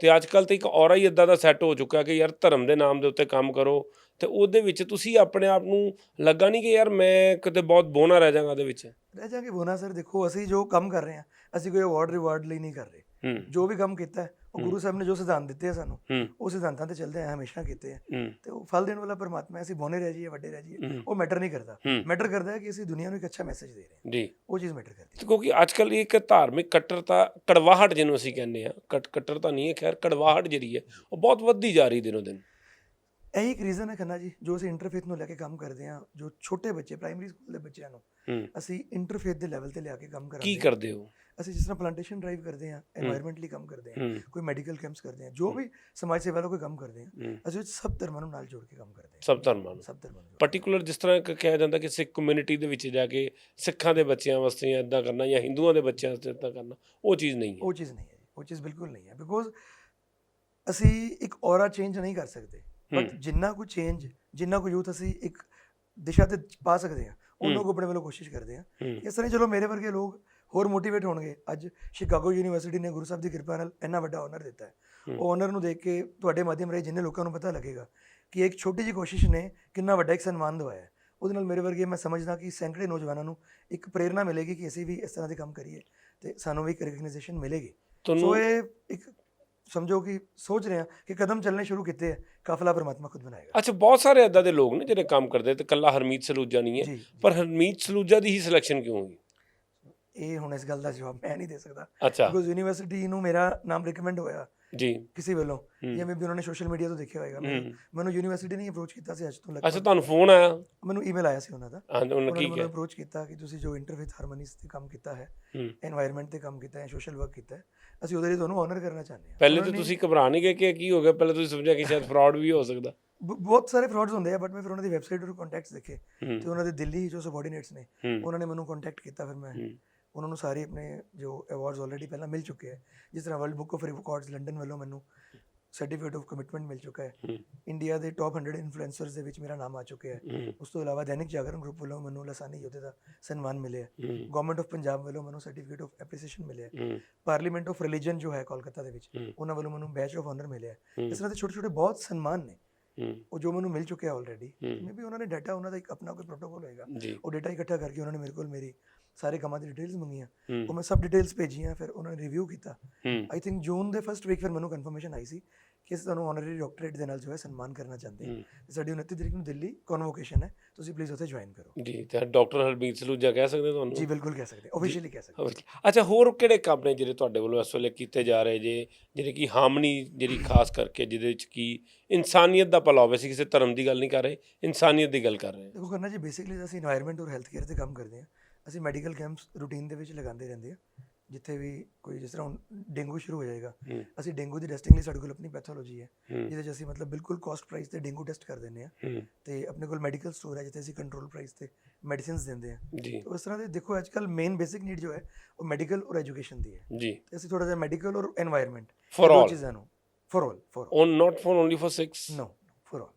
ਤੇ ਅੱਜ ਕੱਲ ਤੇ ਇੱਕ ਔਰਾ ਹੀ ਇਦਾਂ ਦਾ ਸੈੱਟ ਹੋ ਚੁੱਕਾ ਕਿ ਯਾਰ ਧਰਮ ਦੇ ਨਾਮ ਦੇ ਉੱਤੇ ਕੰਮ ਕਰੋ ਤੇ ਉਹਦੇ ਵਿੱਚ ਤੁਸੀਂ ਆਪਣੇ ਆਪ ਨੂੰ ਲੱਗਾ ਨਹੀਂ ਕਿ ਯਾਰ ਮੈਂ ਕਿਤੇ ਬਹੁਤ ਬੋਨਾ ਰਹਿ ਜਾਵਾਂਗਾ ਉਹਦੇ ਵਿੱਚ? ਰਹਿ ਜਾਗੇ ਬੋਨਾ ਸਰ ਦੇਖੋ ਅਸੀਂ ਜੋ ਕੰਮ ਕਰ ਰਹੇ ਹਾਂ ਅਸੀਂ ਕੋਈ ਅਵਾਰਡ ਰਿਵਾਰਡ ਲਈ ਨਹੀਂ ਕਰ ਰਹੇ। ਹੂੰ। ਜੋ ਵੀ ਕੰਮ ਕੀਤਾ ਹੈ ਉਹ ਹੂੰ। ਗੁਰੂ ਸਾਹਿਬ ਨੇ ਜੋ ਸਿਧਾਂਤ ਦਿੱਤੇ ਆ ਸਾਨੂੰ ਹੂੰ। ਉਹ ਸਿਧਾਂਤਾਂ ਤੇ ਚੱਲਦੇ ਆ ਹਮੇਸ਼ਾ ਕੀਤੇ ਆ। ਹੂੰ। ਤੇ ਉਹ ਫਲ ਦੇਣ ਵਾਲਾ ਪਰਮਾਤਮਾ ਹੈ ਅਸੀਂ ਬੋਨੇ ਰਹਿ ਜਾਈਏ ਵੱਡੇ ਰਹਿ ਜਾਈਏ ਹੂੰ, ਉਹ ਮੈਟਰ ਨਹੀਂ ਕਰਦਾ। ਹੂੰ। ਮੈਟਰ ਕਰਦਾ ਹੈ ਕਿ ਅਸੀਂ ਦੁਨੀਆ ਨੂੰ ਇੱਕ ਅੱਛਾ ਮੈਸੇਜ ਦੇ ਰਹੇ ਹਾਂ। ਜੀ। ਉਹ ਚੀਜ਼ ਮੈਟਰ ਕਰਦੀ ਤੇ ਕਿਉਂਕਿ ਅੱਜ ਕੱਲ ਇੱਕ ਧਾਰਮਿਕ ਕੱਟਰਤਾ ਕੜਵਾਹਟ ਜਿਹਨੂੰ ਅਸੀਂ ਕਹਿੰਦੇ ਆ ਕੱਟ ਕੱਟਰਤਾ ਨਹੀਂ ਹੈ ਖੈਰ ਕੜਵਾਹਟ ਜਿਹੜੀ ਹੈ ਉਹ ਬਹੁਤ ਵੱਧਦੀ ਜਾ ਰਹੀ ਦਿਨੋ ਦਿਨ। ਹੈ ਇਹੀ ਇੱਕ ਰੀਜ਼ਨ ਹੈ ਖੰਨਾ ਜੀ ਜੋ ਅਸੀਂ ਇੰਟਰਫੇਥ ਨੂੰ ਲੈ ਕੇ ਕੰਮ ਕਰਦੇ ਆ ਜੋ ਛੋਟੇ ਬੱਚੇ ਪ੍ਰਾਇਮਰੀ ਸਕੂਲ ਦੇ ਬੱਚਿਆਂ ਨੂੰ ਅਸੀਂ ਇੰਟਰਫੇਥ ਦੇ ਲੈਵਲ ਤੇ ਲਿਆ ਕੇ ਕੰਮ ਕਰਾਂਗੇ ਕੀ ਕਰਦੇ ਹੋ। ਅਸੀਂ ਜਿਸ ਤਰ੍ਹਾਂ ਪਲਾਂਟੇਸ਼ਨ ਡਰਾਈਵ ਕਰਦੇ ਆ এনवायरमेंटਲੀ ਕੰਮ ਕਰਦੇ ਆ ਕੋਈ ਮੈਡੀਕਲ ਕੈਂਪਸ ਕਰਦੇ ਆ ਜੋ ਵੀ ਸਮਾਜ ਸੇਵਾ ਦਾ ਕੋਈ ਕੰਮ ਕਰਦੇ ਆ ਅਸੀਂ ਉਹ ਸਭ ਧਰਮਾਂ ਨੂੰ ਨਾਲ ਜੋੜ ਕੇ ਕੰਮ ਕਰਦੇ ਆ ਸਭ ਧਰਮਾਂ ਨੂੰ। ਸਭ ਧਰਮਾਂ ਨੂੰ ਪਾਰਟਿਕੂਲਰ ਜਿਸ ਤਰ੍ਹਾਂ ਕਿ ਕਿਹਾ ਜਾਂਦਾ ਕਿ ਸਿੱਖ ਕਮਿਊਨਿਟੀ ਦੇ ਵਿੱਚ ਜਾ ਕੇ ਸਿੱਖਾਂ ਦੇ ਬੱਚਿਆਂ ਵਾਸਤੇ ਇਦਾਂ ਕਰਨਾ ਜਾਂ ਹਿੰਦੂਆਂ ਦੇ ਬੱਚਿਆਂ ਵਾਸਤੇ ਇਦਾਂ ਕਰਨਾ ਉਹ ਚੀਜ਼ ਨਹੀਂ ਹੈ। ਉਹ ਚੀਜ਼ ਨਹੀਂ ਹੈ ਜੀ, ਉਹ ਚੀਜ਼ ਬਿਲਕੁਲ ਨਹੀਂ ਹੈ ਬਿਕੋਜ਼ ਅਸੀਂ ਇੱਕ ਔਰਾ ਚੇਂਜ ਨਹੀਂ ਕਰ ਸਕਦੇ। ਬਟ ਜਿੰਨਾ ਕੁ ਚੇਂਜ ਜਿੰਨਾ ਕੁ ਯੂਥ ਅਸੀਂ ਇੱਕ ਦਿਸ਼ਾ ਤੇ ਪਾ ਸਕਦੇ ਹਾਂ ਉਹਨਾਂ। ਕੋ ਆਪਣੇ ਵੱਲੋਂ ਕੋਸ਼ਿਸ਼ ਕਰਦੇ ਹਾਂ ਇਸ ਤਰ੍ਹਾਂ ਚਲੋ ਮੇਰੇ ਵਰਗੇ ਲੋਕ ਹੋਰ ਮੋਟੀਵੇਟ ਹੋਣਗੇ ਅੱਜ ਸ਼ਿਕਾਗੋ ਯੂਨੀਵਰਸਿਟੀ ਨੇ ਗੁਰੂ ਸਾਹਿਬ ਦੀ ਕਿਰਪਾ ਨਾਲ ਇੰਨਾ ਵੱਡਾ ਆਨਰ ਦਿੱਤਾ ਹੈ। ਉਹ ਆਨਰ ਨੂੰ ਦੇਖ ਕੇ ਤੁਹਾਡੇ ਮਾਧਿਅਮ ਰਾਹੀਂ ਜਿੰਨੇ ਲੋਕਾਂ ਨੂੰ ਪਤਾ ਲੱਗੇਗਾ ਕਿ ਇੱਕ ਛੋਟੀ ਜਿਹੀ ਕੋਸ਼ਿਸ਼ ਨੇ ਕਿੰਨਾ ਵੱਡਾ ਇੱਕ ਸਨਮਾਨ ਦਵਾਇਆ। ਉਹਦੇ ਨਾਲ ਮੇਰੇ ਵਰਗੇ ਮੈਂ ਸਮਝਦਾ ਕਿ ਸੈਂਕੜੇ ਨੌਜਵਾਨਾਂ ਨੂੰ ਇੱਕ ਪ੍ਰੇਰਣਾ ਮਿਲੇਗੀ ਕਿ ਅਸੀਂ ਵੀ ਇਸ ਤਰ੍ਹਾਂ ਦੇ ਕੰਮ ਕਰੀਏ ਤੇ ਸਾਨੂੰ ਵੀ ਇੱਕ ਰੈਕਗਨਾਈਜੇਸ਼ਨ ਮਿਲੇਗੀ ਸੋ ਇਹ ਇੱਕ ਸਮਝੋ ਕਿ ਸੋਚ ਰਹੇ ਕਿ ਕਦਮ ਚੱਲਣੇ ਸ਼ੁਰੂ ਕੀਤੇ ਆ ਕਾਫਲਾ ਪਰਮਾਤਮਾ ਖੁਦ ਬਣਾਏਗਾ। ਅੱਛਾ ਬਹੁਤ ਸਾਰੇ ਐਦਾਂ ਦੇ ਲੋਕ ਨੇ ਜਿਹੜੇ ਕੰਮ ਕਰਦੇ ਤੇ ਕੱਲਾ ਹਰਮੀਤ ਸਲੂਜਾ ਨਹੀਂ ਹੈ। ਪਰ ਹਰਮੀਤ ਸਲੂਜਾ ਦੀ ਹੀ ਸਿਲੈਕਸ਼ਨ ਕਿਉਂ ਹੋਈ? ਇਹ ਹੁਣ ਇਸ ਗੱਲ ਦਾ ਜਵਾਬ ਮੈਂ ਨਹੀਂ ਦੇ ਸਕਦਾ। ਅੱਛਾ। ਯੂਨੀਵਰਸਿਟੀ ਨੂੰ ਮੇਰਾ ਨਾਮ ਰეკਮੈਂਡ ਹੋਇਆ ਜੀ। ਕਿਸੇ ਵੱਲੋਂ। ਜਾਂ ਮੇਬੀ ਉਹਨਾਂ ਨੇ ਸੋਸ਼ਲ ਮੀਡੀਆ ਤੋਂ ਦੇਖਿਆ ਹੋਏਗਾ। ਮੈਨੂੰ- ਯੂਨੀਵਰਸਿਟੀ ਨੇ ਅਪਰੋਚ ਕੀਤਾ ਸੀ ਅੱਜ ਤੋਂ ਅੱਛਾ ਤੁਹਾਨੂੰ ਫੋਨ ਆਇਆ? ਮੈਨੂੰ ਈਮੇਲ ਆਇਆ ਸੀ ਉਹਨਾਂ ਦਾ। ਹਾਂ ਉਹਨਾਂ ਨੇ ਕੀ ਕਿਹਾ? ਅਪਰੋਚ ਕੀਤਾ ਕਿ ਤੁਸੀਂ ਜੋ ਇੰਟਰਫੇਥ ਹਾਰਮਨੀਸ ਤੇ ਕੰਮ ਕੀਤਾ ਹੈ ਹੂੰ। ਤੇ ਕੰਮ ਕੀਤਾ ਹੈ ਸੋਸ਼ਲ ਵਰਕ ਕੀਤਾ ਹੈ ਅਸੀਂ ਉਹਦੇ ਲਈ ਤੁਹਾਨੂੰ ਆਨਰ ਕਰਨਾ ਚਾਹੁੰਦੇ ਹਾਂ। ਪਹਿਲੇ ਤਾਂ ਤੁਸੀਂ ਘਬਰਾ ਨਹੀਂ ਗਏ ਕਿ ਕੀ ਹੋ ਗਿਆ? ਪਹਿਲੇ ਤੁਸੀਂ ਸਮਝਿਆ ਕਿ ਸ਼ਾਇਦ ਫਰਾਡ ਵੀ ਹੋ ਸਕਦਾ। ਬਹੁਤ ਸਾਰੇ ਫਰਾਡਸ ਹੁੰਦੇ ਆ ਬਟ ਮੈਂ ਫਿਰ ਉਹਨਾਂ ਦੀ ਵੈਬਸਾਈਟ ਤੋਂ ਕੰਟੈਕਟਸ ਦੇਖੇ ਤੇ ਉਹਨਾਂ ਦੇ ਦਿੱਲੀ ਜੋ ਸਬਆਰਡੀਨੇਟਸ ਨੇ ਉਹਨਾਂ ਨੇ ਮੈਨੂੰ ਕੰਟੈਕਟ ਕੀਤਾ ਫਿਰ ਮੈਂ। ਉਹਨਾਂ ਨੂੰ ਸਾਰੇ ਆਪਣੇ ਜੋ ਅਵਾਰਡਸ ਆਲਰੇਡੀ ਪਹਿਲਾਂ ਮਿਲ ਚੁੱਕੇ ਹੈ ਜਿਸ ਤਰ੍ਹਾਂ World Book of Records London ਵੱਲੋਂ ਮੈਨੂੰ ਸਰਟੀਫਿਕੇਟ ਆਫ ਕਮਿਟਮੈਂਟ ਮਿਲ ਚੁੱਕਾ ਹੈ ਇੰਡੀਆ ਦੇ ਟੌਪ 100 ਇਨਫਲੂਐਂਸਰਸ ਦੇ ਵਿੱਚ ਮੇਰਾ ਨਾਮ ਆ ਚੁੱਕਿਆ ਹੈ ਉਸ ਤੋਂ ਇਲਾਵਾ ਦੈਨਿਕ ਜਾਗਰਣ ਗਰੁੱਪ ਵੱਲੋਂ ਮੈਨੂੰ ਲਸਾਨੀ ਯੋਧੇ ਦਾ ਸਨਮਾਨ ਮਿਲਿਆ ਹੂੰ, ਗਵਰਨਮੈਂਟ ਆਫ ਪੰਜਾਬ ਵੱਲੋਂ ਮੈਨੂੰ ਸਰਟੀਫਿਕੇਟ ਆਫ ਐਪਰੀਸੀਏਸ਼ਨ ਮਿਲਿਆ ਹੂੰ, ਪਾਰਲੀਮੈਂਟ ਆਫ ਰਿਲੀਜਨ ਜੋ ਹੈ ਕੋਲਕਾਤਾ ਦੇ ਵਿੱਚ ਉਹਨਾਂ ਵੱਲੋਂ ਮੈਨੂੰ ਬੈਚ ਆਫ ਆਨਰ ਮਿਲਿਆ ਹੂੰ, ਇਸ ਤਰ੍ਹਾਂ ਦੇ ਛੋਟੇ ਛੋਟੇ ਬਹੁਤ ਸਨਮਾਨ ਨੇ ਉਹ ਜੋ ਮੈਨੂੰ ਮਿਲ ਚੁੱਕਿਆ ਆਲਰੇਡੀ ਹੂੰ। ਮੇ ਵੀ ਉਹਨਾਂ ਨੇ ਡਾਟਾ ਉਹਨਾਂ ਦਾ ਇੱਕ ਆਪਣਾ ਕੋਈ ਪ੍ਰੋਟੋਕੋਲ ਹੋਏਗਾ ਉਹ ਡਾਟਾ ਇਕੱਠਾ ਕਰਕੇ ਉਹਨਾਂ ਨੇ ਮੇਰੇ ਕੋਲ ਮੇਰੀ ਸਾਰੇ ਕੰਮਾਂ ਦੀ ਡਿਟੇਲਸ ਮੰਗੀਆਂ ਉਹ ਮੈਂ ਸਭ ਡਿਟੇਲਸ ਭੇਜੀਆਂ ਫਿਰ ਉਹਨਾਂ ਨੇ ਰਿਵਿਊ ਕੀਤਾ ਆਈ ਥਿੰਕ ਜੂਨ ਦੇ ਫਸਟ ਵੀਕ ਫਿਰ ਮੈਨੂੰ ਕਨਫਰਮੇਸ਼ਨ ਆਈ ਸੀ ਕਿ ਅਸੀਂ ਤੁਹਾਨੂੰ ਆਨਰੇਰੀ ਡਾਕਟਰੇਟ ਦੇ ਨਾਲ ਜੋ ਹੈ ਸਨਮਾਨ ਕਰਨਾ ਚਾਹੁੰਦੇ ਹਾਂ। ਸਾਡੀ 29 ਤਰੀਕ ਨੂੰ ਦਿੱਲੀ ਕਨਵੋਕੇਸ਼ਨ ਹੈ। ਤੁਸੀਂ ਪਲੀਜ਼ ਉੱਥੇ ਜੁਆਇਨ ਕਰੋ। ਜੀ ਤਾਂ ਡਾਕਟਰ ਹਰਬੀਰ ਸਲੂਜਾ ਕਹਿ ਸਕਦੇ ਤੁਹਾਨੂੰ? ਜੀ ਬਿਲਕੁਲ ਕਹਿ ਸਕਦੇ। ਆਫੀਸ਼ੀਅਲੀ ਕਹਿ ਸਕਦੇ। ਅੱਛਾ ਹੋਰ ਕਿਹੜੇ ਕੰਮ ਨੇ ਜਿਹੜੇ ਤੁਹਾਡੇ ਵੱਲੋਂ ਇਸ ਵੇਲੇ ਕੀਤੇ ਜਾ ਰਹੇ ਜੇ? ਜਿਹੜੇ ਕਿ ਹਾਮਨੀ ਜਿਹੜੀ ਖਾਸ ਕਰਕੇ ਜਿਹਦੇ ਵਿੱਚ ਕੀ ਇਨਸਾਨੀਅਤ ਦਾ ਭਲਾ ਹੋਵੇ ਸੀ ਕਿਸੇ ਧਰਮ ਦੀ ਗੱਲ ਨਹੀਂ ਕਰ ਰਹੇ ਇਨਸਾਨੀਅਤ ਦੀ ਗੱਲ ਕਰ ਰਹੇ ਦੇਖੋ ਕਰਨਾ ਜੀ ਬੇਸਿਕਲੀ ਅਸੀਂ এনवायरमेंट ਔਰ ਹੈਲਥ ਤੇ ਕੰਮ ਕਰਦੇ ਹਾਂ। ਅਸੀਂ ਮੈਡੀਕਲ ਕੈਂਪਸ ਰੂਟੀਨ ਦੇ ਵਿੱਚ ਲਗਾਉਂਦੇ ਰਹਿੰਦੇ ਹਾਂ। ਜਿੱਥੇ ਵੀ ਕੋਈ ਜਿਸ ਤਰ੍ਹਾਂ ਡੇਂਗੂ ਸ਼ੁਰੂ ਹੋ ਜਾਏਗਾ ਅਸੀਂ ਡੇਂਗੂ ਦੀ ਟੈਸਟਿੰਗ ਲਈ ਸਾਡੇ ਕੋਲ ਆਪਣੀ ਪੈਥੋਲੋਜੀ ਹੈ ਜਿਹਦੇ 'ਚ ਅਸੀਂ ਮਤਲਬ ਬਿਲਕੁਲ ਕਾਸਟ ਪ੍ਰਾਈਸ ਤੇ ਡੇਂਗੂ ਟੈਸਟ ਕਰ ਦਿੰਦੇ ਆ ਤੇ ਆਪਣੇ ਕੋਲ ਮੈਡੀਕਲ ਸਟੋਰ ਹੈ ਜਿੱਥੇ ਅਸੀਂ ਕੰਟਰੋਲ ਪ੍ਰਾਈਸ ਤੇ ਮੈਡੀਸਿਨਸ ਦਿੰਦੇ ਆ ਉਸ ਤਰ੍ਹਾਂ ਦੇ ਦੇਖੋ ਅੱਜ ਕੱਲ ਮੇਨ ਬੇਸਿਕ ਨੀਡ ਜੋ ਹੈ ਉਹ ਮੈਡੀਕਲ ਔਰ ਐਜੂਕੇਸ਼ਨ ਦੀ ਹੈ ਜੀ ਤੇ ਅਸੀਂ ਥੋੜਾ ਜਿਹਾ ਮੈਡੀਕਲ ਔਰ এনवायरमेंट ਫॉर ऑल ਚੀਜ਼ਾਂ ਨੂੰ for all for all not for only for 6 no for all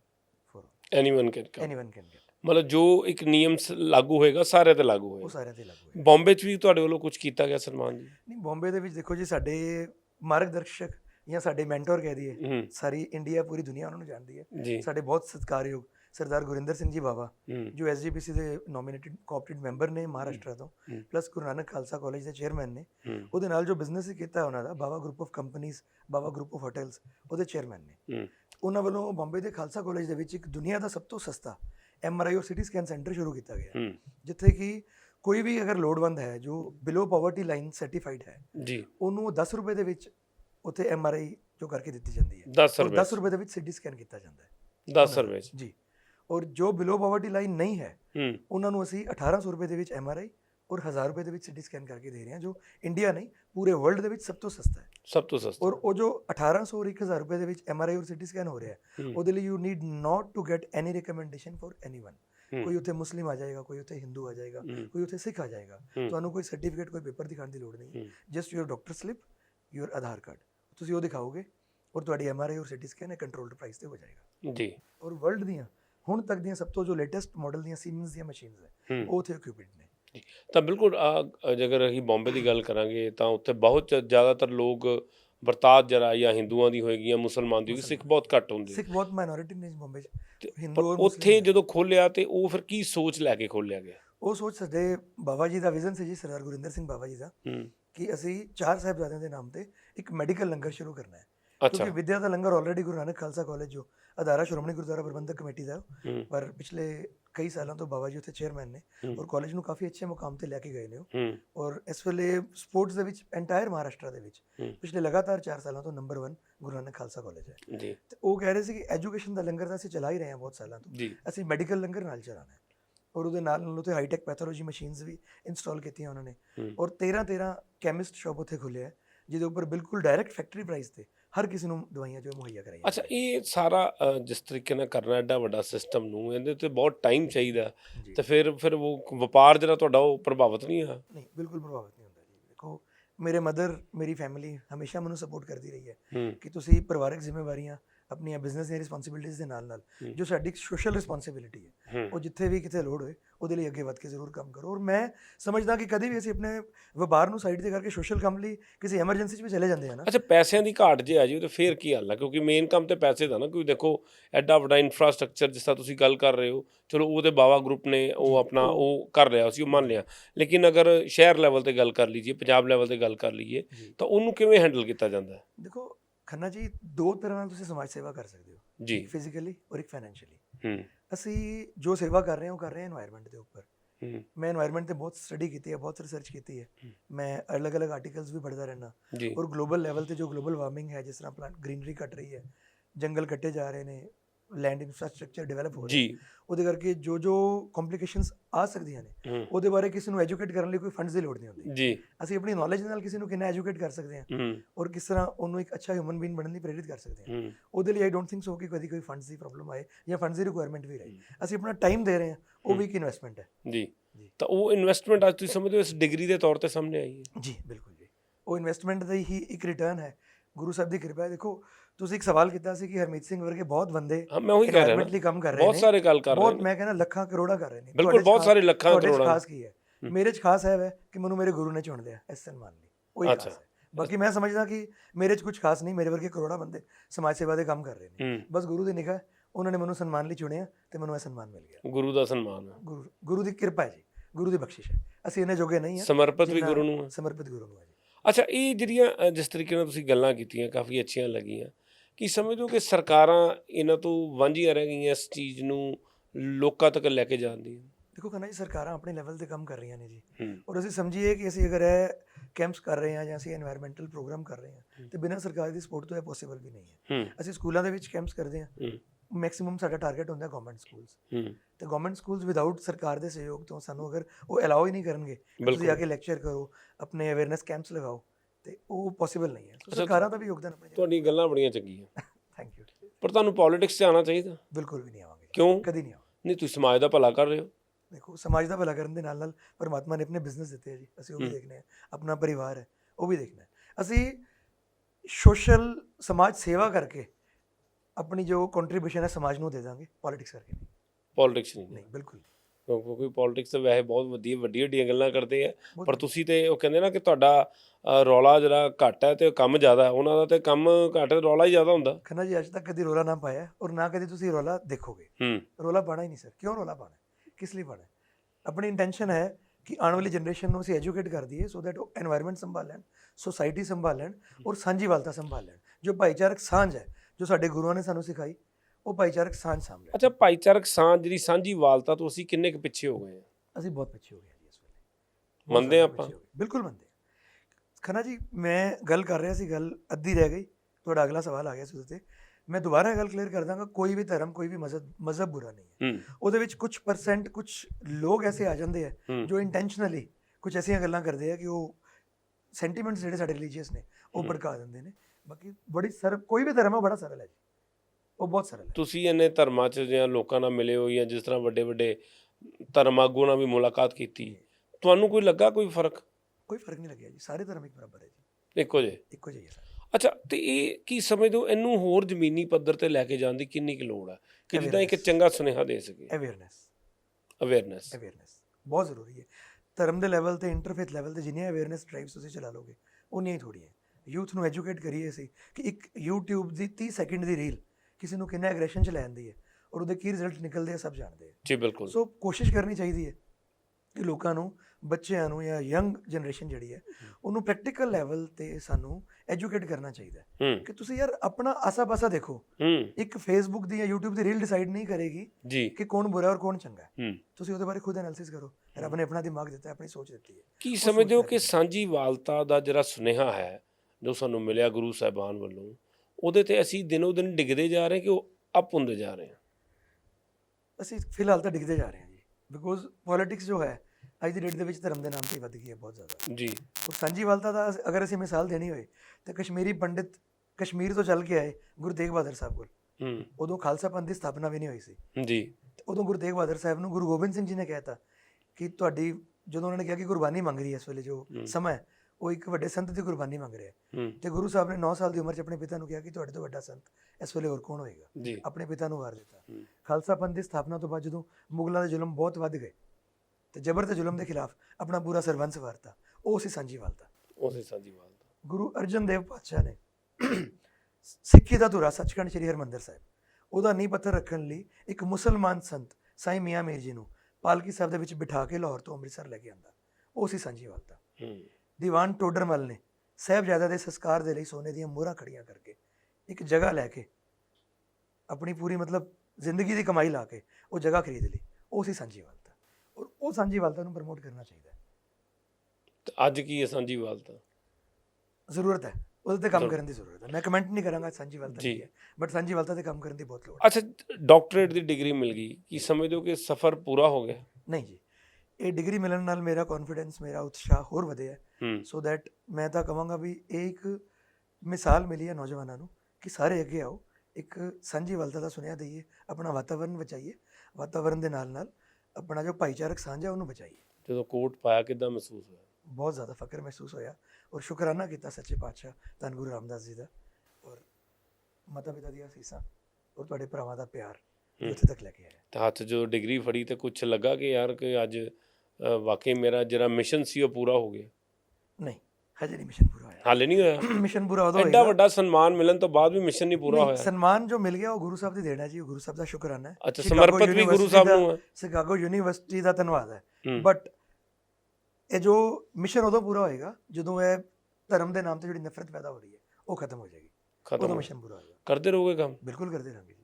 for all anyone can come anyone can come ਮਤਲਬ ਜੋ ਇੱਕ ਨਿਯਮ ਸ- ਲਾਗੂ ਹੋਏਗਾ ਸਾਰਿਆਂ ਤੇ ਲਾਗੂ ਉਹ ਹੋਏਗਾ ਸਾਰਿਆਂ ਤੇ ਲਾਗੂ ਹੈ ਬੰਬੇ 'ਚ ਵੀ ਤੁਹਾਡੇ ਵੱਲੋਂ ਕੁਝ ਕੀਤਾ ਗਿਆ ਸਨਮਾਨ ਜੀ? ਨਹੀਂ ਬੰਬੇ ਦੇ ਵਿੱਚ ਦੇਖੋ ਜੀ ਸਾਡੇ ਮਾਰਗਦਰਸ਼ਕ ਜਾਂ ਸਾਡੇ ਮੈਂਟਰ ਕਹਿ ਦਈਏ ਹੂੰ। ਸਾਰੀ ਇੰਡੀਆ ਪੂਰੀ ਦੁਨੀਆ ਉਹਨਾਂ ਨੂੰ ਜਾਣਦੀ ਹੈ। ਜੀ। ਸਾਡੇ ਬਹੁਤ ਸਤਿਕਾਰਯੋਗ ਸਰਦਾਰ ਗੁਰਿੰਦਰ ਸਿੰਘ ਜੀ ਬਾਵਾ ਹੂੰ। ਜੋ ਐਸਜੀਪੀਸੀ ਦੇ ਨੋਮੀਨੇਟਡ ਕੋਆਪਰੇਟਿਵ ਮੈਂਬਰ ਨੇ ਮਹਾਰਾਸ਼ਟਰ ਤੋਂ ਹੂੰ। ਪਲੱਸ ਗੁਰੂ ਨਾਨਕ ਖਾਲਸਾ ਕਾਲਜ ਦੇ ਚੇਅਰਮੈਨ ਨੇ। ਹੂੰ। ਉਹਦੇ ਨਾਲ ਜੋ ਬਿਜ਼ਨਸ ਕੀਤਾ ਉਹਨਾਂ ਦਾ ਬਾਵਾ ਗਰੁੱਪ ਆਫ ਕੰਪਨੀਆਂ ਬਾਵਾ ਗਰੁੱਪ ਆਫ ਹੋਟਲਸ ਉਹਦੇ ਚੇਅਰਮੈਨ ਨੇ। ਹੂੰ। ਉਹਨਾਂ ਵੱਲੋਂ ਬੰਬੇ ਦੇ ਖਾਲਸਾ ਕਾਲਜ ਦੇ ਵਿੱਚ ਇੱਕ ਦੁਨੀਆ ਦਾ ਸਭ ਤੋਂ ਸਸਤਾ ਐਮਆਰਆਈ ਔਰ ਸਿਟੀ ਸਕੈਨ ਸੈਂਟਰ ਸ਼ੁਰੂ ਕੀਤਾ ਗਿਆ। ਜਿੱਥੇ ਕਿ ਕੋਈ ਵੀ ਅਗਰ ਲੋੜਵੰਦ ਹੈ ਜੋ ਬਿਲੋ ਪਾਵਰਟੀ ਲਾਈਨ ਸਰਟੀਫਾਈਡ ਹੈ ਜੀ। ਉਹਨੂੰ 10 ਰੁਪਏ ਦੇ ਵਿੱਚ ਉੱਥੇ ਐਮਆਰਆਈ ਜੋ ਕਰਕੇ ਦਿੱਤੀ ਜਾਂਦੀ ਹੈ। 10 ਔਰ ਰੁਪਏ 10 ਰੁਪਏ ਦੇ ਵਿੱਚ ਸਿਟੀ ਸਕੈਨ ਕੀਤਾ ਜਾਂਦਾ ਹੈ। 10 ਰੁਪਏ। ਜੀ। ਔਰ ਜੋ ਬਿਲੋ ਪਾਵਰਟੀ ਲਾਈਨ ਨਹੀਂ ਹੈ ਉਹਨਾਂ ਨੂੰ ਅਸੀਂ 1800 ਰੁਪਏ ਦੇ ਵਿੱਚ ਐਮਆਰਆਈ ਔਰ 1000 ਰੁਪਏ ਦੇ ਵਿੱਚ ਸਿਟੀ ਸਕੈਨ ਕਰਕੇ ਦੇ ਰਹੇ ਹਾਂ ਜੋ ਇੰਡੀਆ ਨਹੀਂ ਪੂਰੇ ਵਰਲਡ ਦੇ ਵਿੱਚ ਸਭ ਤੋਂ ਸਸਤਾ ਹੈ। ਸਭ ਤੋਂ ਸਸਤਾ। ਔਰ ਉਹ ਜੋ 1800 ਔਰ 1000 ਰੁਪਏ ਦੇ ਵਿੱਚ ਐਮ ਆਰ ਆਈ ਔਰ ਸਿਟੀ ਸਕੈਨ ਹੋ ਰਿਹਾ ਹੈ ਉਹਦੇ ਲਈ you need not to get any recommendation for anyone ਕੋਈ ਉੱਥੇ ਮੁਸਲਿਮ ਆ ਜਾਏਗਾ ਕੋਈ ਉੱਥੇ ਹਿੰਦੂ ਆ ਜਾਏਗਾ ਕੋਈ ਉੱਥੇ ਸਿੱਖ ਆ ਜਾਏਗਾ। ਤੁਹਾਨੂੰ ਕੋਈ ਸਰਟੀਫਿਕੇਟ ਕੋਈ ਪੇਪਰ ਦਿਖਾਉਣ ਦੀ ਲੋੜ ਨਹੀਂ। Just your doctor slip your Aadhaar card ਤੁਸੀਂ ਉਹ ਦਿਖਾਓਗੇ ਔਰ ਤੁਹਾਡੀ ਐਮ ਆਰ ਆਈ ਔਰ ਸਿਟੀ ਸਕੈਨ ਇਹ ਕੰਟਰੋਲਡ ਪ੍ਰਾਈਸ ਤੇ ਹੋ ਜਾਏਗਾ। ਜੀ। ਔਰ ਵਰਲਡ ਦੀਆਂ ਹੁਣ ਤੱਕ ਦੀਆਂ ਸਭ ਤੋਂ ਜੋ ਲੇਟੈਸਟ ਮਾਡਲ ਦੀਆਂ ਸੀਮਨਸ ਦੀਆਂ ਮਸ਼ੀਨਸ ਹੈ ਉਹ ਉਥੇ ਇਕਵਿਪਡ ਨੇ। ਤਾਂ ਬਿਲਕੁਲ ਆ ਜੇਕਰ ਅਸੀਂ ਬੰਬੇ ਦੀ ਗੱਲ ਕਰਾਂਗੇ ਤਾਂ ਉੱਥੇ ਬਹੁਤ ਜ਼ਿਆਦਾਤਰ ਲੋਕ ਵਰਤਾਤ ਜਰਾ ਜਾਂ ਹਿੰਦੂਆਂ ਦੀ ਹੋਏਗੀ ਜਾਂ ਮੁਸਲਮਾਨ ਦੀ ਸਿੱਖ ਬਹੁਤ ਘੱਟ ਹੁੰਦੇ ਸਿੱਖ ਬਹੁਤ ਮਾਈਨੋਰਿਟੀ ਨੇ ਬੰਬੇ 'ਚ। ਹਿੰਦੂ ਉੱਥੇ। ਜਦੋਂ ਖੋਲਿਆ ਤੇ ਉਹ ਫਿਰ ਕੀ ਸੋਚ ਲੈ ਕੇ ਖੋਲਿਆ ਗਿਆ? ਉਹ ਸੋਚ ਸਾਡੇ ਬਾਬਾ ਜੀ ਦਾ ਵਿਜ਼ਨ ਸੀ ਜੀ ਸਰਦਾਰ ਗੁਰਿੰਦਰ ਸਿੰਘ ਬਾਬਾ ਜੀ ਦਾ ਕਿ ਅਸੀਂ ਚਾਰ ਸਾਹਿਬਜ਼ਾਦਿਆਂ ਦੇ ਨਾਮ ਤੇ ਇੱਕ ਮੈਡੀਕਲ ਲੰਗਰ ਸ਼ੁਰੂ ਕਰਨਾ ਹੈ। ਕਿਉਂਕਿ ਵਿਦਿਆ ਦਾ ਲੰਗਰ ਆਲਰੇਡੀ ਗੁਰੂ ਨਾਨਕ ਖਾਲਸਾ ਕਾਲਜ ਜੋ ਅਦਾਰਾ ਸ਼੍ਰੋਮਣੀ ਗੁਰਦੁਆਰਾ ਪ੍ਰਬੰਧਕ ਕਮੇਟੀ ਦਾ ਪਰ ਪਿਛਲੇ ਕਈ ਸਾਲਾਂ ਤੋਂ ਬਾਬਾ ਜੀ ਉੱਥੇ ਚੇਅਰਮੈਨ ਨੇ ਔਰ ਕਾਲਜ ਨੂੰ ਕਾਫੀ ਅੱਛੇ ਮੁਕਾਮ ਤੇ ਲੈ ਕੇ ਗਏ ਨੇ ਉਹ ਔਰ ਇਸ ਵੇਲੇ ਸਪੋਰਟਸ ਦੇ ਵਿੱਚ ਐਂਟਾਇਰ ਮਹਾਰਾਸ਼ਟਰ ਦੇ ਵਿੱਚ। ਪਿਛਲੇ ਲਗਾਤਾਰ 4 ਸਾਲਾਂ ਤੋਂ ਨੰਬਰ 1 ਗੁਰੂ ਨਾਨਕ ਖਾਲਸਾ ਕਾਲਜ ਹੈ ਜੀ ਤੇ ਉਹ ਕਹਿ ਰਹੇ ਸੀ ਕਿ ਐਜੂਕੇਸ਼ਨ ਦਾ ਲੰਗਰ ਤਾਂ ਅਸੀਂ ਚਲਾ ਹੀ ਰਹੇ ਹਾਂ ਬਹੁਤ ਸਾਲਾਂ ਤੋਂ ਅਸੀਂ ਮੈਡੀਕਲ ਲੰਗਰ ਨਾਲ ਚਲਾਉਣਾ ਹੈ ਔਰ ਉਹਦੇ ਨਾਲ ਨਾਲ ਉੱਥੇ ਹਾਈਟੈਕ ਪੈਥੋਲੋਜੀ ਮਸ਼ੀਨਸ ਵੀ ਇੰਸਟਾਲ ਕੀਤੀਆਂ ਉਹਨਾਂ ਨੇ ਔਰ 13 13 ਕੈਮਿਸਟ ਸ਼ਾਪ ਉੱਥੇ ਖੁੱਲੇ ਹੈ ਜਿਹਦੇ ਉੱਪਰ ਬਿਲਕੁਲ ਡਾਇਰੈਕਟ ਫੈਕਟਰੀ ਪ੍ਰਾਈਸ ਤੇ ਹਰ ਕਿਸੇ ਨੂੰ ਦਵਾਈਆਂ ਜੋ ਮੁਹੱਈਆ ਕਰਾਈਆਂ ਅੱਛਾ ਇਹ ਸਾਰਾ ਜਿਸ ਤਰੀਕੇ ਨਾਲ ਕਰਨਾ ਐਡਾ ਵੱਡਾ ਸਿਸਟਮ ਨੂੰ ਇਹਦੇ ਤੇ ਬਹੁਤ ਟਾਈਮ ਚਾਹੀਦਾ। ਤੇ ਫਿਰ ਫਿਰ ਉਹ ਵਪਾਰ ਜਿਹੜਾ ਤੁਹਾਡਾ ਉਹ ਪ੍ਰਭਾਵਿਤ ਨਹੀਂ ਹੋਇਆ? ਨਹੀਂ ਬਿਲਕੁਲ ਪ੍ਰਭਾਵਿਤ ਨਹੀਂ ਹੁੰਦਾ ਜੀ। ਦੇਖੋ ਮੇਰੇ ਮਦਰ ਮੇਰੀ ਫੈਮਿਲੀ ਹਮੇਸ਼ਾ ਮੈਨੂੰ ਸਪੋਰਟ ਕਰਦੀ ਰਹੀ ਹੂੰ। ਕਿ ਤੁਸੀਂ ਪਰਿਵਾਰਕ ਜ਼ਿੰਮੇਵਾਰੀਆਂ ਆਪਣੀਆਂ ਬਿਜ਼ਨਸ ਦੀਆਂ ਰਿਸਪੌਂਸਿਬਿਲਿਟੀਆਂ ਦੇ ਨਾਲ ਨਾਲ ਹੂੰ। ਜੋ ਸਾਡੀ ਸੋਸ਼ਲ ਰਿਸਪੌਂਸਿਬਿਲਿਟੀ ਹੈ ਹੂੰ। ਉਹ ਜਿੱਥੇ ਵੀ ਕਿਤੇ ਲੋੜ ਹੋਏ ਉਹਦੇ ਲਈ ਅੱਗੇ ਵੱਧ ਕੇ ਜ਼ਰੂਰ ਕੰਮ ਕਰੋ। ਔਰ ਮੈਂ ਸਮਝਦਾ ਕਿ ਕਦੇ ਵੀ ਅਸੀਂ ਆਪਣੇ ਵਪਾਰ ਨੂੰ ਸਾਈਡ ਤੇ ਕਰਕੇ ਸੋਸ਼ਲ ਕੰਮ ਲਈ ਕਿਸੇ ਐਮਰਜੈਂਸੀ 'ਚ ਵੀ ਚਲੇ ਜਾਂਦੇ ਆ ਨਾ। ਅੱਛਾ ਪੈਸਿਆਂ ਦੀ ਘਾਟ ਜੇ ਆ ਜੀ ਤੇ ਫਿਰ ਕੀ ਹੱਲ ਆ? ਕਿਉਂਕਿ ਮੇਨ ਕੰਮ ਤੇ ਪੈਸੇ ਦਾ ਨਾ ਕੋਈ ਦੇਖੋ ਐਡਾ ਵੱਡਾ ਇਨਫਰਾਸਟ੍ਰਕਚਰ ਜਿਸ ਤਰ੍ਹਾਂ ਤੁਸੀਂ ਗੱਲ ਕਰ ਰਹੇ ਹੋ ਚਲੋ ਉਹਦੇ ਬਾਵਾ ਗਰੁੱਪ ਨੇ ਉਹ ਆਪਣਾ ਉਹ ਕਰ ਲਿਆ ਸੀ ਉਹ ਮੰਨ ਲਿਆ। ਲੇਕਿਨ ਅਗਰ ਸ਼ਹਿਰ ਲੈਵਲ ਤੇ ਗੱਲ ਕਰ ਲਈਏ ਪੰਜਾਬ ਲੈਵਲ ਤੇ ਗੱਲ ਕਰ ਲਈਏ ਤਾਂ ਉਹਨੂੰ ਕਿਵੇਂ ਹੈਂਡਲ ਕੀਤਾ ਜਾਂਦਾ? ਹੈ ਦੇਖੋ ਖੰਨਾ ਜੀ ਦੋ ਤਰ੍ਹਾਂ ਨਾਲ ਤੁਸੀਂ ਸਮਾਜ ਸੇਵਾ ਕਰ ਸਕਦੇ ਹੋ। ਜੀ। ਫਿਜ਼ੀਕਲੀ ਔਰ ਇੱਕ ਫਾਈਨੈਂਸ਼ੀਅਲੀ ਹੂੰ। ਅਸੀਂ ਜੋ ਸੇਵਾ ਕਰ ਰਹੇ ਹਾਂ ਉਹ ਕਰ ਰਹੇ ਹਾਂ এনवायरमेंट ਦੇ ਉੱਪਰ। ਮੈਂ এনवायरमेंट ਤੇ ਬਹੁਤ ਸਟੱਡੀ ਕੀਤੀ ਹੈ ਬਹੁਤ ਰਿਸਰਚ ਕੀਤੀ ਹੈ। ਮੈਂ ਅਲੱਗ-ਅਲੱਗ ਆਰਟੀਕਲਸ ਵੀ ਪੜ੍ਹਦਾ ਰਹਿਣਾ ਔਰ ਗਲੋਬਲ ਲੈਵਲ ਤੇ ਜੋ ਗਲੋਬਲ ਵਾਰਮਿੰਗ ਹੈ ਜਿਸ ਤਰ੍ਹਾਂ ਪਲਾਂਟ ਗ੍ਰੀਨਰੀ ਕੱਟ ਰਹੀ ਹੈ ਜੰਗਲ ਕੱਟੇ ਜਾ ਰਹੇ ਨੇ ਲੈਂਡ ਇਨਫਰਾਸਟ੍ਰਕਚਰ ਡਿਵੈਲਪ ਹੋ ਰਿਹਾ ਉਹਦੇ ਕਰਕੇ ਜੋ ਜੋ ਕੰਪਲਿਕੇਸ਼ਨਸ ਆ ਸਕਦੀਆਂ ਨੇ ਉਹਦੇ ਬਾਰੇ ਕਿਸੇ ਨੂੰ ਐਜੂਕੇਟ ਕਰਨ ਲਈ ਕੋਈ ਫੰਡਸ ਦੀ ਲੋੜ ਨਹੀਂ ਹੁੰਦੀ। ਜੀ। ਅਸੀਂ ਆਪਣੀ ਨੌਲੇਜ ਨਾਲ ਕਿਸੇ ਨੂੰ ਕਿੰਨਾ ਐਜੂਕੇਟ ਕਰ ਸਕਦੇ ਹਾਂ ਔਰ ਕਿਸ ਤਰ੍ਹਾਂ ਉਹਨੂੰ ਇੱਕ ਅੱਛਾ ਹਿਊਮਨ ਬੀਇੰਗ ਬਣਨ ਲਈ ਪ੍ਰੇਰਿਤ ਕਰ ਸਕਦੇ ਹਾਂ। ਉਹਦੇ ਲਈ ਆਈ ਡੋਨਟ ਥਿੰਕ ਸੋ ਕਿ ਕਦੀ ਕੋਈ ਫੰਡਸ ਦੀ ਪ੍ਰੋਬਲਮ ਆਏ ਜਾਂ ਫੰਡਸ ਦੀ ਰਿਕੁਆਇਰਮੈਂਟ ਵੀ ਰਹੇ। ਅਸੀਂ ਆਪਣਾ ਟਾਈਮ ਦੇ ਰਹੇ ਹਾਂ ਉਹ। ਵੀ ਇੱਕ ਇਨਵੈਸਟਮੈਂਟ ਹੈ। ਜੀ। ਜੀ। ਤਾਂ ਉਹ ਇਨਵੈਸਟਮੈਂਟ ਅੱਜ ਤੁਸੀਂ ਸਮਝਦੇ ਹੋ ਇਸ ਡਿਗਰੀ ਦੇ ਤੌਰ ਤੇ ਸਾਹਮਣੇ ਆਈ ਹੈ। ਜੀ ਬਿਲਕੁਲ ਜੀ। ਉਹ ਇਨਵੈਸਟਮੈਂਟ ਦਾ ਹੀ ਇੱਕ ਰਿਟਰਨ ਹੈ। ਗੁਰੂ ਸਾਹਿਬ ਦੀ ਕਿਰਪਾ ਹੈ। ਦੇਖੋ ਤੁਸੀਂ ਇੱਕ ਸਵਾਲ ਕੀਤਾ ਸੀ ਕਿ ਹਰਮੀਤ ਸਿੰਘ ਵਰਗੇ ਬਹੁਤ ਬੰਦੇ ਹਾਂ ਮੈਂ ਉਹੀ ਕਹਿ ਰਿਹਾ ਲਈ ਕੰਮ ਕਰ ਰਹੇ ਬਹੁਤ ਨੇ। ਸਾਰੇ ਗੱਲ ਕਰ ਰਹੇ ਬਹੁਤ ਨੇ। ਮੈਂ ਕਹਿੰਦਾ ਲੱਖਾਂ ਕਰੋੜਾਂ ਕਰ ਰਹੇ ਨੇ। ਬਿਲਕੁਲ ਬਹੁਤ ਸਾਰੇ ਲੱਖਾਂ ਕਰੋੜਾਂ। ਖਾਸ ਕੀ ਹੈ? ਹੂੰ। ਮੇਰੇ 'ਚ ਖਾਸ ਹੈ ਕਿ ਮੈਨੂੰ ਮੇਰੇ ਗੁਰੂ ਨੇ ਚੁਣ ਲਿਆ ਇਸ ਸਨਮਾਨ ਲਈ। ਉਹੀ ਖਾਸ। ਹੈ। ਬਾਕੀ ਮੈਂ ਸਮਝਦਾ ਕਿ ਮੇਰੇ 'ਚ ਕੁਝ ਖਾਸ ਨਹੀਂ ਮੇਰੇ ਵਰਗੇ ਕਰੋੜਾਂ ਬੰਦੇ ਸਮਾਜ ਸੇਵਾ ਦੇ ਕੰਮ ਕਰ ਰਹੇ ਨੇ। ਹੂੰ। ਬਸ ਗੁਰੂ ਦੀ ਨਿਗਾਹ ਉਹਨਾਂ ਨੇ ਮੈਨੂੰ ਸਨਮਾਨ ਲਈ ਚੁਣਿਆ ਤੇ ਮੈਨੂੰ ਇਹ ਸਨਮਾਨ ਮਿਲ ਗਿਆ। ਗੁਰੂ ਦਾ ਸਨਮਾਨ ਹੈ। ਗੁਰੂ ਦੀ ਕਿਰਪਾ ਹੈ ਜੀ। ਗੁਰੂ ਦੀ ਬਖਸ਼ਿਸ਼ ਹੈ। ਅਸੀਂ ਇਹਨੇ ਜੋਗੇ ਨਹੀਂ ਹਾਂ। ਸਮਰਪਿਤ ਵੀ ਗੁਰੂ ਨੂੰ ਹੈ। ਸਮਰਪਿਤ ਗੁਰੂ ਨੂੰ ਹੈ ਅੱਛਾ ਇਹ ਜਿਹੜੀਆਂ ਜਿਸ ਤਰੀਕੇ ਨਾਲ ਤੁਸੀਂ ਗੱਲਾਂ ਕੀਤੀਆਂ ਕਾਫੀ ਅੱਛੀਆਂ ਲੱਗੀਆਂ। ਕੀ ਸਮਝੋ ਕਿ ਸਰਕਾਰਾਂ ਇਹਨਾਂ ਤੋਂ ਵਾਂਝੀਆਂ ਰਹਿ ਗਈਆਂ ਇਸ ਚੀਜ਼ ਨੂੰ ਲੋਕਾਂ ਤੱਕ ਲੈ ਕੇ ਜਾਣ ਦੀ ਦੇਖੋ ਕਹਿੰਦਾ ਜੀ ਸਰਕਾਰਾਂ ਆਪਣੇ ਲੈਵਲ ਤੇ ਕੰਮ ਕਰ ਰਹੀਆਂ ਨੇ ਜੀ। ਔਰ ਅਸੀਂ ਸਮਝੀਏ ਕਿ ਅਸੀਂ ਅਗਰ ਇਹ ਕੈਂਪਸ ਕਰ ਰਹੇ ਹਾਂ ਜਾਂ ਅਸੀਂ এনवायरमेंटਲ ਪ੍ਰੋਗਰਾਮ ਕਰ ਰਹੇ ਹਾਂ ਤੇ ਬਿਨਾਂ ਸਰਕਾਰ ਦੀ ਸਪੋਰਟ ਤੋਂ ਇਹ ਪੋਸੀਬਲ ਵੀ ਨਹੀਂ ਹੈ। ਅਸੀਂ ਸਕੂਲਾਂ ਦੇ ਵਿੱਚ ਕੈਂਪਸ ਕਰਦੇ ਹਾਂ। ਮੈਕਸਿਮਮ ਸਾਡਾ ਟਾਰਗੇਟ ਹੁੰਦਾ ਗਵਰਨਮੈਂਟ ਸਕੂਲਸ ਤੇ ਗਵਰਨਮੈਂਟ ਸਕੂਲਸ ਵਿਦਆਊਟ ਸਰਕਾਰ ਦੇ ਸਹਿਯੋਗ ਤੋਂ ਸਾਨੂੰ ਅਗਰ ਉਹ ਅਲਾਉ ਹੀ ਨਹੀਂ ਕਰਨਗੇ ਤੁਸੀਂ ਆ ਕੇ ਲੈਕਚਰ ਕਰੋ ਆਪਣੇ ਅਵੇਅਰਨੈਸ ਕੈਂਪਸ ਲਗਾਓ। ਤੇ ਉਹ ਪੋਸੀਬਲ ਨਹੀਂ ਹੈ। ਸੋ ਸਰਕਾਰਾਂ ਦਾ ਵੀ ਯੋਗਦਾਨ ਆਪਣੀ ਤੁਹਾਡੀਆਂ ਗੱਲਾਂ ਬੜੀਆਂ ਚੰਗੀਆਂ। ਥੈਂਕ ਯੂ ਪਰ ਤੁਹਾਨੂੰ ਪੋਲਿਟਿਕਸ 'ਚ ਆਉਣਾ ਚਾਹੀਦਾ? ਬਿਲਕੁਲ ਵੀ ਨਹੀਂ ਆਵਾਂਗੇ। ਕਿਉਂ? ਕਦੀ ਨਹੀਂ ਆਵਾਂਗੇ। ਨਹੀਂ ਤੁਸੀਂ ਸਮਾਜ ਦਾ ਭਲਾ ਕਰ ਰਹੇ ਹੋ। ਦੇਖੋ ਸਮਾਜ ਦਾ ਭਲਾ ਕਰਨ ਦੇ ਨਾਲ ਨਾਲ ਪਰਮਾਤਮਾ ਨੇ ਆਪਣੇ ਬਿਜ਼ਨਸ ਦਿੱਤੇ ਆ ਜੀ। ਅਸੀਂ ਉਹ ਵੀ ਹੂੰ। ਦੇਖਨੇ ਆ ਆਪਣਾ ਪਰਿਵਾਰ ਹੈ ਉਹ ਵੀ ਦੇਖਣਾ ਹੈ। ਅਸੀਂ ਸੋਸ਼ਲ ਸਮਾਜ ਸੇਵਾ ਕਰਕੇ ਆਪਣੀ ਜੋ ਕੰਟਰੀਬਿਊਸ਼ਨ ਹੈ ਸਮਾਜ ਨੂੰ ਦੇ ਦਾਂਗੇ। ਪੋਲਿਟਿਕਸ ਕਰਕੇ। ਨਹੀਂ ਪੋਲਿਟਿਕਸ ਨਹੀਂ। ਨਹੀਂ ਬਿਲਕੁਲ। ਕਿਉਂਕਿ ਪੋਲਿਟਿਕਸ ਤਾਂ ਵੈਸੇ ਬਹੁਤ ਵਧੀਆ ਵੱਡੀ ਵੱਡੀਆਂ ਗੱਲਾਂ ਕਰਦੇ ਆ। ਪਰ ਤੁਸੀਂ ਤੇ ਉਹ ਕਹਿੰਦੇ ਨਾ ਕਿ ਤੁਹਾਡਾ ਰੌਲਾ ਜਿਹੜਾ ਘੱਟ ਹੈ ਤੇ ਕੰਮ ਜ਼ਿਆਦਾ ਉਹਨਾਂ ਦਾ ਤੇ ਕੰਮ ਘੱਟ ਹੈ ਰੌਲਾ ਹੀ ਜ਼ਿਆਦਾ ਹੁੰਦਾ। ਕਹਿੰਦਾ ਜੀ ਅੱਜ ਤੱਕ ਕਦੀ ਰੌਲਾ ਨਾ ਪਾਇਆ ਔਰ ਨਾ ਕਦੀ ਤੁਸੀਂ ਰੌਲਾ ਦੇਖੋਗੇ। ਰੌਲਾ ਪਾਣਾ ਹੀ ਨਹੀਂ ਸਰ। ਕਿਉਂ ਰੌਲਾ ਪਾਣਾ? ਕਿਸ ਲਈ ਪਾਣਾ? ਆਪਣੀ ਇੰਟੈਂਸ਼ਨ ਹੈ ਕਿ ਆਉਣ ਵਾਲੀ ਜਨਰੇਸ਼ਨ ਨੂੰ ਅਸੀਂ ਐਜੂਕੇਟ ਕਰ ਦਈਏ ਸੋ ਦੈਟ ਉਹ এনवायरमेंट ਸੰਭਾਲ ਲੈਣ ਸੋਸਾਇਟੀ ਸੰਭਾਲ ਲੈਣ ਔਰ ਸਾਂਝੀਵਾਲਤਾ ਸੰਭਾਲ ਲੈਣ ਜੋ ਭਾਈਚਾਰਕ ਸਾਂਝ ਹੈ ਜੋ ਸਾਡੇ ਗੁਰੂਆਂ ਨੇ ਸਾਨੂੰ ਸਿਖਾਈ ਉਹ ਭਾਈਚਾਰਕ ਸਾਂਝ ਸਾਂਭ ਲੈਣ ਅੱਛਾ ਭਾਈਚਾਰਕ ਸਾਂਝ ਜਿਹੜੀ ਸਾਂਝੀ ਵਾਲਤਾ ਤੋਂ ਅਸੀਂ ਕਿੰਨੇ ਕੁ ਪਿੱਛੇ ਹੋ ਗਏ ਆ ਅਸੀਂ ਬਹੁਤ ਪਿੱਛੇ ਹੋ ਗਏ ਹਾਂ ਜੀ ਇਸ ਵੇਲੇ। ਮੰਨਦੇ ਹਾਂ ਆਪਾਂ? ਹੋ। ਬਿਲਕੁਲ ਮੰਨਦੇ ਹਾਂ। ਖੰਨਾ ਜੀ ਮੈਂ ਗੱਲ ਕਰ ਰਿਹਾ ਸੀ ਗੱਲ ਅੱਧੀ ਰਹਿ ਗਈ। ਤੁਹਾਡਾ ਅਗਲਾ ਸਵਾਲ ਆ ਗਿਆ ਸੀ ਉਹਦੇ ਤੇ। ਮੈਂ ਦੁਬਾਰਾ ਗੱਲ ਕਲੀਅਰ ਕਰ ਦਾਂਗਾ ਕੋਈ ਵੀ ਧਰਮ ਕੋਈ ਵੀ ਮਜ਼ਹਬ ਮਜ਼ਹਬ ਬੁਰਾ ਨਹੀਂ ਹੈ। ਹੂੰ। ਉਹਦੇ ਵਿੱਚ ਕੁਝ ਪਰਸੈਂਟ ਕੁਝ ਲੋਕ ਐਸੇ ਆ ਜਾਂਦੇ ਆ ਹੂੰ। ਜੋ ਇੰਟੈਂਸ਼ਨਲੀ ਕੁਝ ਐਸੀਆਂ ਗੱਲਾਂ ਕਰਦੇ ਆ ਕਿ ਉਹ ਸੈਂਟੀਮੈਂਟਸ ਜਿਹੜੇ ਸਾਡੇ ਰਿਲੀਜੀਅਸ ਨੇ ਉਹ। ਭੜਕਾ ਦਿੰਦੇ ਨੇ। ਬਾਕੀ ਬੜੀ ਸਰ ਕੋਈ ਵੀ ਧਰਮ ਹੈ ਬੜਾ ਸਰਲ ਹੈ ਜੀ। ਉਹ ਬਹੁਤ ਸਰਲ ਹੈ ਤੁਸੀਂ ਇਹਨੇ ਧਰਮਾਂ 'ਚ ਜਾਂ ਲੋਕਾਂ ਨਾਲ ਮਿਲੇ ਹੋ ਜਾਂ ਜਿਸ ਤਰ੍ਹਾਂ ਵੱਡੇ ਵੱਡੇ ਧਰਮ ਨਾਲ ਵੀ ਮੁਲਾਕਾਤ ਕੀਤੀ ਤੁਹਾਨੂੰ ਕੋਈ ਲੱਗਾ ਕੋਈ ਫ਼ਰਕ? ਕੋਈ ਫ਼ਰਕ ਨਹੀਂ ਲੱਗਿਆ ਜੀ ਸਾਰੇ ਧਰਮ ਇੱਕ ਬਰਾਬਰ ਹੈ ਜੀ। ਇੱਕੋ ਜਿਹੇ? ਇੱਕੋ ਜਿਹੇ ਸਰ। ਅੱਛਾ ਤੇ ਇਹ ਕੀ ਸਮਝਦੇ ਹੋ ਇਹਨੂੰ ਹੋਰ ਜ਼ਮੀਨੀ ਪੱਧਰ ਤੇ ਲੈ ਕੇ ਜਾਣ ਦੀ ਕਿੰਨੀ ਕੁ ਲੋੜ ਹੈ ਕਿ ਜਿੱਦਾਂ ਇੱਕ. ਚੰਗਾ ਸੁਨੇਹਾ ਦੇ ਸਕੇ। ਅਵੇਅਰਨੈਸ ਅਵੇਅਰਨੈਸ ਅਵੇਅਰਨੈਸ ਬਹੁਤ ਜ਼ਰੂਰੀ ਹੈ। ਧਰਮ ਦੇ ਲੈਵਲ ਤੇ ਇੰਟਰਫੇਥ ਲੈਵਲ ਤੇ ਜਿੰਨੀਆਂ ਅਵੇਅਰਨੈਸ ਡਰਾਈਵਸ ਤੁਸੀਂ ਚਲਾ ਲੋਗੇ ਉਨੀਆਂ ਹੀ ਥੋੜੀਆਂ ਯੂਥ ਨੂੰ ਐਜੂਕੇਟ ਕਰੀਏ ਅਸੀਂ ਕਿ ਇੱਕ YouTube ਦੀ 30 ਸੈਕਿੰਡ ਦੀ ਰੀਲ ਕਿਸੇ ਨੂੰ ਕਿੰਨਾ ਐਗਰੈਸ਼ਨ ਚ ਲੈ ਜਾਂਦੀ ਹੈ ਔਰ ਉਹਦੇ ਕੀ ਰਿਜ਼ਲਟ ਨਿਕਲਦੇ ਆ ਸਭ ਜਾਣਦੇ ਆ। ਜੀ ਬਿਲਕੁਲ। ਸੋ ਕੋਸ਼ਿਸ਼ ਕਰਨੀ ਚਾਹੀਦੀ ਹੈ ਕਿ ਲੋਕਾਂ ਨੂੰ ਬੱਚਿਆਂ ਨੂੰ ਜਾਂ ਯੰਗ ਜਨਰੇਸ਼ਨ ਜਿਹੜੀ ਹੈ ਉਹਨੂੰ ਪ੍ਰੈਕਟੀਕਲ ਲੈਵਲ ਤੇ ਸਾਨੂੰ ਐਜੂਕੇਟ ਕਰਨਾ ਚਾਹੀਦਾ ਹੈ। ਕਿ ਤੁਸੀਂ ਯਾਰ ਆਪਣਾ ਆਸਾ-ਪਾਸਾ ਦੇਖੋ। ਇੱਕ ਫੇਸਬੁੱਕ ਦੀ ਜਾਂ YouTube ਦੀ ਰੀਲ ਡਿਸਾਈਡ ਨਹੀਂ ਕਰੇਗੀ ਕਿ ਕੌਣ ਬੁਰਾ ਔਰ ਕੌਣ ਚੰਗਾ ਹੈ। ਤੁਸੀਂ ਉਹਦੇ ਬਾਰੇ ਖੁਦ ਐਨਾਲਿਸਿਸ ਕਰੋ। ਰੱਬ ਨੇ ਆਪਣਾ ਦਿਮਾਗ ਦਿੱਤਾ ਆਪਣੀ ਸੋਚ ਦਿੱਤੀ ਹੈ। ਕੀ ਸਮਝਦੇ ਹੋ ਕੇ। ਸਾਂਝੀ ਵਾਲਤਾ ਦਾ ਜਿਹੜਾ ਸੁਨੇਹਾ ਹੈ ਜੋ ਸਾਨੂੰ ਮਿਲਿਆ ਗੁਰੂ ਸਾਹਿਬਾਨ ਵੱਲੋਂ ਉਹਦੇ ਤੇ ਅਸੀਂ ਦਿਨੋ ਦਿਨ ਡਿੱਗਦੇ ਜਾ ਰਹੇ ਕਿ ਉਹ ਅਪ ਹੁੰਦੇ ਜਾ ਰਹੇ ਹਾਂ। ਅਸੀਂ ਫਿਲਹਾਲ ਤਾਂ ਡਿੱਗਦੇ ਜਾ ਰਹੇ ਹਾਂ ਜੀ। ਬਿਕੋਜ਼ ਪੋਲਿਟਿਕਸ ਜੋ ਹੈ ਅੱਜ ਦੀ ਡੇਟ ਦੇ ਵਿੱਚ ਧਰਮ ਦੇ ਨਾਮ ਤੇ ਵੱਧ ਗਈ ਹੈ ਬਹੁਤ ਜ਼ਿਆਦਾ। ਜੀ। ਔਰ ਸਾਂਝੀਵਾਲਤਾ ਦਾ ਅਗਰ ਅਸੀਂ ਮਿਸਾਲ ਦੇਣੀ ਹੋਏ ਤਾਂ ਕਸ਼ਮੀਰੀ ਪੰਡਿਤ ਕਸ਼ਮੀਰ ਤੋਂ ਚੱਲ ਕੇ ਆਏ ਗੁਰੂ ਤੇਗ ਬਹਾਦਰ ਸਾਹਿਬ ਕੋਲ। ਹੂੰ। ਉਦੋਂ ਖਾਲਸਾ ਪੰਥ ਦੀ ਸਥਾਪਨਾ ਵੀ ਨਹੀਂ ਹੋਈ ਸੀ। ਜੀ। ਤੇ ਉਦੋਂ ਗੁਰੂ ਤੇਗ ਬਹਾਦਰ ਸਾਹਿਬ ਨੂੰ ਗੁਰੂ ਗੋਬਿੰਦ ਸਿੰਘ ਜੀ ਨੇ ਕਹਿਤਾ ਕਿ ਤੁਹਾਡੀ ਜਦੋਂ ਉਹਨਾਂ ਨੇ ਕਿਹਾ ਕਿ ਕੁਰਬਾਨੀ ਮੰਗ ਰਹੀ ਹੈ ਇਸ ਵੇਲੇ ਜੋ। ਸਮਾਂ ਹੈ ਉਹ ਇੱਕ ਵੱਡੇ ਸੰਤ ਦੀ ਕੁਰਬਾਨੀ ਮੰਗ ਰਿਹਾ ਤੇ ਗੁਰੂ ਸਾਹਿਬ ਨੇ 9 ਸਾਲ ਦੀ ਉਮਰ 'ਚ ਆਪਣੇ ਪਿਤਾ ਨੂੰ ਕਿਹਾ ਕਿ ਤੁਹਾਡੇ ਤੋਂ ਵੱਡਾ ਸੰਤ ਇਸ ਵੇਲੇ ਹੋਰ ਕੌਣ ਹੋਏਗਾ? ਆਪਣੇ ਪਿਤਾ ਨੂੰ ਵਾਰ ਦਿੱਤਾ। ਖਾਲਸਾ ਪੰਥ ਦੀ ਸਥਾਪਨਾ ਤੋਂ ਬਾਅਦ ਜਦੋਂ ਮੁਗਲਾਂ ਦੇ ਜ਼ੁਲਮ ਬਹੁਤ ਵੱਧ ਗਏ ਤੇ ਜ਼ਬਰ ਤੇ ਜ਼ੁਲਮ ਦੇ ਖਿਲਾਫ ਆਪਣਾ ਪੂਰਾ ਸਰਬੰਸ ਵਾਰਤਾ ਉਹ ਸੀ ਸਾਂਝੀਵਾਲਤਾ ਉਸੇ ਸਾਂਝੀ ਵਾਲਤਾ ਗੁਰੂ ਅਰਜਨ ਦੇਵ ਪਾਤਸ਼ਾਹ ਨੇ ਸਿੱਖੀ ਦਾ ਧੁਰਾ ਸੱਚਖੰਡ ਸ੍ਰੀ ਹਰਿਮੰਦਰ ਸਾਹਿਬ ਉਹਦਾ ਨੀਂਹ ਪੱਥਰ ਰੱਖਣ ਲਈ ਇੱਕ ਮੁਸਲਮਾਨ ਸੰਤ ਸਾਈਂ ਮੀਆਂ ਮੀਰ ਜੀ ਨੂੰ ਪਾਲਕੀ ਸਾਹਿਬ ਦੇ ਵਿੱਚ ਬਿਠਾ ਕੇ ਲਾਹੌਰ ਤੋਂ ਅੰਮ੍ਰਿਤਸਰ ਲੈ ਕੇ ਆਂਦਾ। ਉਹ ਸੀ ਸਾਂਝੀਵਾਲਤਾ ਹੂੰ। ਦੀਵਾਨ ਟੋਡਰਮਲ ਨੇ। ਸਾਹਿਬਜ਼ਾਦਾ ਦੇ ਸੰਸਕਾਰ ਦੇ ਲਈ ਸੋਨੇ ਦੀਆਂ ਮੋਹਰਾਂ ਖੜੀਆਂ ਕਰਕੇ ਇੱਕ ਜਗ੍ਹਾ ਲੈ ਕੇ ਆਪਣੀ ਪੂਰੀ ਮਤਲਬ ਜ਼ਿੰਦਗੀ ਦੀ ਕਮਾਈ ਲਾ ਕੇ ਉਹ ਜਗ੍ਹਾ ਖਰੀਦ ਲਈ। ਉਹ ਸੀ ਸਾਂਝੀਵਾਲਤਾ ਔਰ ਉਹ ਸਾਂਝੀਵਾਲਤਾ ਨੂੰ ਪ੍ਰਮੋਟ ਕਰਨਾ ਚਾਹੀਦਾ ਹੈ। ਤੇ ਅੱਜ ਕੀ ਹੈ ਸਾਂਝੀ ਵਾਲਤਾ ਜ਼ਰੂਰਤ ਹੈ। ਉਹਦੇ ਤੇ ਕੰਮ। ਕਰਨ ਦੀ ਜ਼ਰੂਰਤ ਹੈ। ਮੈਂ ਕਮੈਂਟ ਨਹੀਂ ਕਰਾਂਗਾ ਸਾਂਝੀਵਾਲਤਾ। ਕੀ ਹੈ। ਬਟ ਸਾਂਝੀਵਾਲਤਾ ਤੇ ਕੰਮ ਕਰਨ ਦੀ ਬਹੁਤ ਲੋੜ ਹੈ। ਅੱਛਾ ਡਾਕਟਰੇਟ ਦੀ ਡਿਗਰੀ ਮਿਲ ਗਈ। ਕੀ ਸਮਝਦੇ ਹੋ ਕਿ ਸਫ਼ਰ ਪੂਰਾ ਹੋ ਗਿਆ? ਨਹੀਂ ਜੀ। ਇਹ ਡਿਗਰੀ ਮਿਲਣ ਨਾਲ ਮੇਰਾ ਕੌਨਫੀਡੈਂਸ ਮੇਰਾ ਉਤਸ਼ਾਹ ਹੋਰ ਵਧਿਆ ਹੂੰ। ਸੋ ਦੈਟ ਮੈਂ ਤਾਂ ਕਹਾਂਗਾ ਵੀ ਇਹ ਇੱਕ ਮਿਸਾਲ ਮਿਲੀ ਹੈ ਨੌਜਵਾਨਾਂ ਨੂੰ ਕਿ ਸਾਰੇ ਅੱਗੇ ਆਓ ਇੱਕ ਸਾਂਝੀਵਾਲਤਾ ਦਾ ਸੁਨੇਹਾ ਦਈਏ ਆਪਣਾ ਵਾਤਾਵਰਣ ਬਚਾਈਏ ਵਾਤਾਵਰਣ ਦੇ ਨਾਲ ਨਾਲ ਆਪਣਾ ਜੋ ਭਾਈਚਾਰਕ ਸਾਂਝ ਉਹਨੂੰ ਬਚਾਈਏ। ਜਦੋਂ ਕੋਟ ਪਾਇਆ ਕਿਦਾਂ ਮਹਿਸੂਸ ਹੋਇਆ? ਬਹੁਤ ਜ਼ਿਆਦਾ ਫਖਰ ਮਹਿਸੂਸ ਹੋਇਆ ਔਰ ਸ਼ੁਕਰਾਨਾ ਕੀਤਾ ਸੱਚੇ ਪਾਤਸ਼ਾਹ ਧੰਨ ਗੁਰੂ ਰਾਮਦਾਸ ਜੀ ਦਾ ਔਰ ਮਾਤਾ ਪਿਤਾ ਦੀਆਂ ਅਸੀਸਾਂ ਔਰ ਤੁਹਾਡੇ ਭਰਾਵਾਂ ਦਾ ਪਿਆਰ। ਇੱਥੇ ਤੱਕ ਲੈ ਕੇ ਆਇਆ। ਤੇ ਹੱਥ ਜੋ ਡਿਗਰੀ ਫੜੀ ਤੇ ਕੁਝ ਲੱਗਾ ਕਿ ਯਾਰ ਕਿ ਅੱਜ ਵਾਕਈ ਮੇਰਾ ਜਿਹੜਾ ਮਿਸ਼ਨ ਸੀ ਉਹ ਪੂਰਾ ਹੋ ਗਿਆ। ਨਹੀਂ ਹਜੇ ਨਹੀਂ ਮਿਸ਼ਨ ਪੂਰਾ ਹੋਇਆ। ਹਾਲੇ ਨਹੀਂ ਹੋਇਆ? ਮਿਸ਼ਨ ਪੂਰਾ ਉਦੋਂ ਐਡਾ ਵੱਡਾ ਸਨਮਾਨ ਮਿਲਣ ਤੋਂ ਬਾਅਦ ਵੀ ਮਿਸ਼ਨ ਨਹੀਂ ਪੂਰਾ ਹੋਇਆ। ਸਨਮਾਨ ਜੋ ਮਿਲ ਗਿਆ ਉਹ ਗੁਰੂ ਸਾਹਿਬ ਦੀ ਦੇਣਾ ਜੀ ਉਹ ਗੁਰੂ ਸਾਹਿਬ ਦਾ ਸ਼ੁਕਰਾਨਾ ਹੈ। ਅੱਛਾ ਸਮਰਪਿਤ ਵੀ ਗੁਰੂ ਸਾਹਿਬ ਨੂੰ ਹੈ। ਸ਼ਿਕਾਗੋ ਯੂਨੀਵਰਸਿਟੀ ਦਾ ਧੰਨਵਾਦ ਹੈ। ਬਟ ਇਹ ਜੋ ਮਿਸ਼ਨ ਉਦੋਂ ਪੂਰਾ ਹੋਏਗਾ ਜਦੋਂ ਇਹ ਧਰਮ ਦੇ ਨਾਮ ਤੇ ਜਿਹੜੀ ਨਫ਼ਰਤ ਪੈਦਾ ਹੋ ਰਹੀ ਹੈ ਉਹ ਖਤਮ ਹੋ ਜਾਏਗੀ। ਖਤਮ ਮਿਸ਼ਨ ਪੂਰਾ ਹੋਏਗਾ। ਕਰਦੇ ਰਹੋਗੇ ਕੰਮ? ਬਿਲਕੁਲ ਕਰਦੇ ਰਹਾਂਗੇ।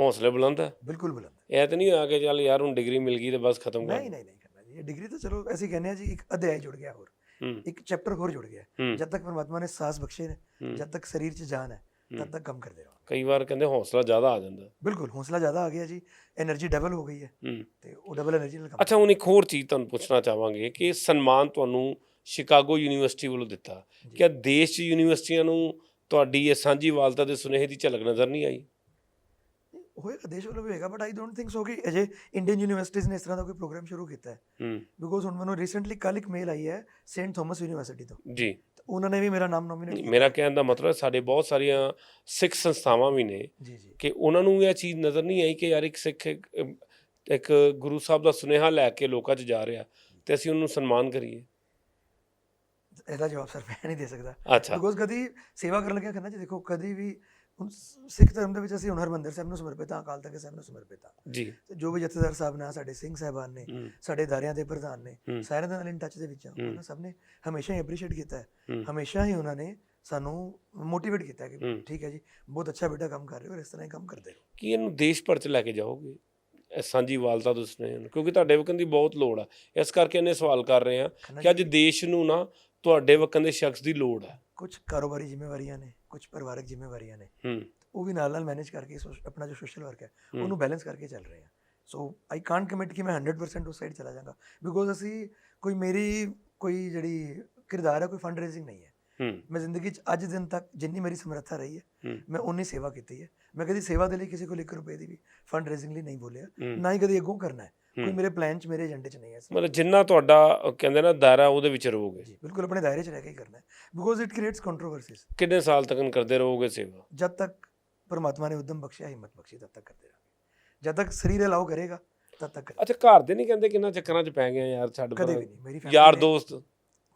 ਹੌਸਲੇ ਬੁਲੰਦ ਹੈ ਬਿਲਕੁਲ ਬੁਲੰਦ। ਇਹ ਤਾਂ ਨਹੀਂ ਹੋਇਆ ਕਿ ਚੱਲ ਯਾਰ ਹੁਣ ਡਿਗਰੀ ਮਿਲ ਗਈ ਤੇ ਬਸ ਖਤਮ ਕਰ। ਨਹੀਂ ਨਹੀਂ ਨਹੀਂ ਕਰਨਾ ਜੀ। ਇਹ ਡਿਗਰੀ ਤਾਂ ਚਲੋ ਅਸੀਂ ਕਹਿੰਦੇ ਆ ਜੀ ਇੱਕ ਅਧਿਆਇ ਜੁੜ ਗਿਆ ਹੋਰ। ਇੱਕ ਚੈਪਟਰ ਹੋਰ ਜੁੜ ਗਿਆ। ਜਦ ਤੱਕ ਪਰਮਾਤਮਾ ਨੇ ਸਾਹ ਬਖਸ਼ੇ ਨੇ ਜਦ ਤੱਕ ਸਰੀਰ 'ਚ ਜਾਨ ਹੈ ਤਦ ਤੱਕ ਕੰਮ ਕਰਦੇ ਰਹੋ। ਕਈ ਵਾਰ ਕਹਿੰਦੇ ਹੌਸਲਾ ਜ਼ਿਆਦਾ ਆ ਜਾਂਦਾ। ਬਿਲਕੁਲ ਹੌਸਲਾ ਜ਼ਿਆਦਾ ਆ ਗਿਆ ਜੀ। એનર્ਜੀ ਡਬਲ ਹੋ ਗਈ ਹੈ। ਤੇ ਉਹ ਡਬਲ એનર્ਜੀ ਨਾਲ ਕੰਮ ਅੱਛਾ ਹੁਣ ਇੱਕ ਹੋਰ ਚੀਜ਼ ਤੁਹਾਨੂੰ ਪੁੱਛਣਾ ਚਾਹਾਂਗੇ ਕਿ ਸਨਮਾਨ ਤੁਹਾਨੂੰ ਸ਼ਿਕਾਗੋ ਯੂਨੀਵਰਸਿਟੀ ਵੱਲੋਂ ਦਿੱਤਾ ਕਿ ਦੇਸ਼ 'ਚ ਯੂਨੀਵਰਸਿਟੀਆਂ ਨੂੰ ਤੁਹਾਡੀ ਇਹ ਸਾਂਝੀ ਵਾਲਤਾ ਦੇ ਸੁਨੇਹੇ ਦੀ ਝਲਕ ਨਜ਼ਰ ਨਹੀਂ ਆਈ? ਹੋਏਗਾ ਦੇਸ਼ ਵੱਲੋਂ ਵੀ ਹੋਏਗਾ but I don't think so ਕਿ ਅਜੇ ਇੰਡੀਅਨ ਯੂਨੀਵਰਸਿਟੀਜ਼ ਨੇ ਇਸ ਤਰ੍ਹਾਂ ਦਾ ਕੋਈ ਪ੍ਰੋਗਰਾਮ ਸ਼ੁਰੂ ਕੀਤਾ ਹੈ। ਬਿਕੋਜ਼ ਹੁਣ ਮੈਨੂੰ ਰੀਸੈਂਟਲੀ ਕੱਲ ਇੱਕ ਮੇਲ ਆਈ ਹੈ ਸੇਂਟ ਥਾਮਸ ਯੂਨੀਵਰਸਿਟੀ ਤੋਂ। ਜੀ। ਉਹਨਾਂ ਨੇ ਵੀ ਮੇਰਾ ਨਾਮ ਨੋਮੀਨੇਟ ਕੀਤਾ। ਮੇਰਾ ਕਹਿਣ ਦਾ ਮਤਲਬ ਸਾਡੇ ਬਹੁਤ ਸਾਰੀਆਂ ਸਿੱਖ ਸੰਸਥਾਵਾਂ ਵੀ ਨੇ ਕਿ ਉਹਨਾਂ ਨੂੰ ਇਹ ਚੀਜ਼ ਨਜ਼ਰ ਨਹੀਂ ਆਈ ਕਿ ਯਾਰ ਇੱਕ ਸਿੱਖ ਇੱਕ ਗੁਰੂ ਸਾਹਿਬ ਦਾ ਸੁਨੇਹਾ ਲੈ ਕੇ ਲੋਕਾਂ 'ਚ ਜਾ ਰਿਹਾ ਤੇ ਅਸੀਂ ਉਹਨੂੰ ਸਨਮਾਨ ਕਰੀਏ। ਇਹਦਾ ਜਵਾਬ ਸਰ ਮੈਂ ਨਹੀਂ ਦੇ ਸਕਦਾ। ਬਿਕੋਜ਼ ਕਦੀ ਸੇਵਾ ਕਰਨ ਲੱਗਿਆ ਕਰਨਾ ਜੀ ਦੇਖੋ ਕਦੀ ਵੀ ਹੁਣ ਸਿੱਖ ਧਰਮ ਦੇ ਵਿੱਚ ਅਸੀਂ ਹੁਣ ਹਰਮੰਦਰ ਸਾਹਿਬ ਨੂੰ ਸਮਰਪਿਤ ਹਾਂ ਅਕਾਲ ਤਖਤ ਸਾਹਿਬ ਨੂੰ ਸਮਰਪਿਤ ਹਾਂ। ਜੀ। ਤੇ ਜੋ ਵੀ ਜਥੇਦਾਰ ਸਾਹਿਬ ਨੇ ਸਾਡੇ ਸਿੰਘ ਸਾਹਿਬਾਨ ਨੇ ਸਾਡੇ ਦਾਰਿਆਂ ਦੇ ਪ੍ਰਧਾਨ ਨੇ। ਸਾਰਿਆਂ ਦੇ ਨਾਲ ਇਨ ਟੱਚ ਦੇ ਵਿੱਚ ਆ। ਉਹਨਾਂ ਸਭ ਨੇ ਹਮੇਸ਼ਾ ਹੀ ਐਪਰੀਸ਼ੀਏਟ ਕੀਤਾ ਹੈ। ਹਮੇਸ਼ਾ ਹੀ ਉਹਨਾਂ ਨੇ ਸਾਨੂੰ ਮੋਟੀਵੇਟ ਕੀਤਾ ਕਿ। ਠੀਕ ਹੈ ਜੀ ਬਹੁਤ ਅੱਛਾ ਬੇਟਾ ਕੰਮ ਕਰ ਰਹੇ ਹੋ ਇਸ ਤਰ੍ਹਾਂ ਹੀ ਕੰਮ ਕਰਦੇ ਰਹੋ। ਕੀ ਇਹਨੂੰ ਦੇਸ਼ ਭਰ 'ਚ ਲੈ ਕੇ ਜਾਓਗੇ? ਸਾਂਝੀ ਵਾਲਤਾ ਦੇ ਸੁਨੇਹੇ ਨੂੰ ਕਿਉਂਕਿ ਤੁਹਾਡੇ ਵਕਨ ਦੀ ਬਹੁਤ ਲੋੜ ਆ। ਇਸ ਕਰਕੇ ਇਹਨੇ ਸਵਾਲ ਕਰ ਰਹੇ ਆ ਕਿ ਅੱਜ ਦੇਸ਼ ਨੂੰ ਨਾ ਤੁਹਾਡੇ ਵਕਨ ਦੇ ਸ਼ਖਸ ਦੀ ਲੋੜ ਹੈ। ਕੁਝ ਕਾਰੋਬਾਰੀ ਜ਼ਿੰਮੇਵਾਰੀਆਂ ਨੇ ਕੁਝ ਪਰਿਵਾਰਕ ਜ਼ਿੰਮੇਵਾਰੀਆਂ ਨੇ। ਹੂੰ। ਉਹ ਵੀ ਨਾਲ ਨਾਲ ਮੈਨੇਜ ਕਰਕੇ ਆਪਣਾ ਜੋ ਸੋਸ਼ਲ ਵਰਕ ਹੈ। ਉਹਨੂੰ ਬੈਲੈਂਸ ਕਰਕੇ ਚੱਲ ਰਹੇ ਹਾਂ ਸੋ ਆਈ ਕਾਂਟ ਕਮਿਟ ਕਿ ਮੈਂ 100% ਉਸ ਸਾਈਡ ਚਲਾ ਜਾਵਾਂਗਾ ਬਿਕੋਜ਼ ਅਸੀਂ ਕੋਈ ਮੇਰੀ ਕੋਈ ਜਿਹੜੀ ਕਿਰਦਾਰ ਹੈ ਕੋਈ ਫੰਡ ਰੇਜ਼ਿੰਗ ਨਹੀਂ ਹੈ। ਮੈਂ ਜ਼ਿੰਦਗੀ 'ਚ ਅੱਜ ਦਿਨ ਤੱਕ ਜਿੰਨੀ ਮੇਰੀ ਸਮਰੱਥਾ ਰਹੀ ਹੈ। ਮੈਂ ਉਨੀ ਸੇਵਾ ਕੀਤੀ ਹੈ। ਮੈਂ ਕਦੀ ਸੇਵਾ ਦੇ ਲਈ ਕਿਸੇ ਕੋਲ 1 ਰੁਪਏ ਦੀ ਵੀ ਫੰਡ ਰੇਜ਼ਿੰਗ ਲਈ ਨਹੀਂ ਬੋਲਿਆ। ਨਾ ਹੀ ਕਦੀ ਅੱਗੋਂ ਕਰਨਾ ਹੈ। ਕੋਈ। ਮੇਰੇ ਪਲਾਨ 'ਚ ਮੇਰੇ ਏਜੰਡੇ 'ਚ ਨਹੀਂ ਹੈ ਮਤਲਬ ਜਿੰਨਾ ਤੁਹਾਡਾ ਕਹਿੰਦੇ ਨਾ ਦਾਇਰਾ ਉਹਦੇ ਵਿੱਚ ਰਹੋਗੇ। ਜੀ ਬਿਲਕੁਲ ਆਪਣੇ ਦਾਇਰੇ 'ਚ ਰਹਿ ਕੇ ਹੀ ਕਰਨਾ ਹੈ। ਬਿਕੋਜ਼ ਇਟ ਕ੍ਰੀਏਟਸ ਕੰਟਰੋਵਰਸੀਜ਼ ਕਿੰਨੇ ਸਾਲ ਤੱਕ ਕਰਦੇ ਰਹੋਗੇ ਸੇਵਾ? ਜਦ ਤੱਕ ਪਰਮਾਤਮਾ ਨੇ ਉਦਮ ਬਖਸ਼ਿਆ ਹਿੰਮਤ ਬਖਸ਼ੀ ਤਦ ਤੱਕ ਕਰਦੇ ਰਹਾਂਗੇ। ਜਦ ਤੱਕ ਸਰੀਰ ਅਲਾਉ ਕਰੇਗਾ ਤਦ ਤੱਕ। ਅੱਛਾ ਘਰ ਦੇ ਨਹੀਂ ਕਹਿੰਦੇ ਕਿੰਨਾ ਚੱਕਰਾਂ 'ਚ ਪੈ ਗਏ ਯਾਰ ਛੱਡ ਕਦੇ। ਵੀ ਨਹੀਂ ਮੇਰੀ ਯਾਰ ਦੋਸਤ।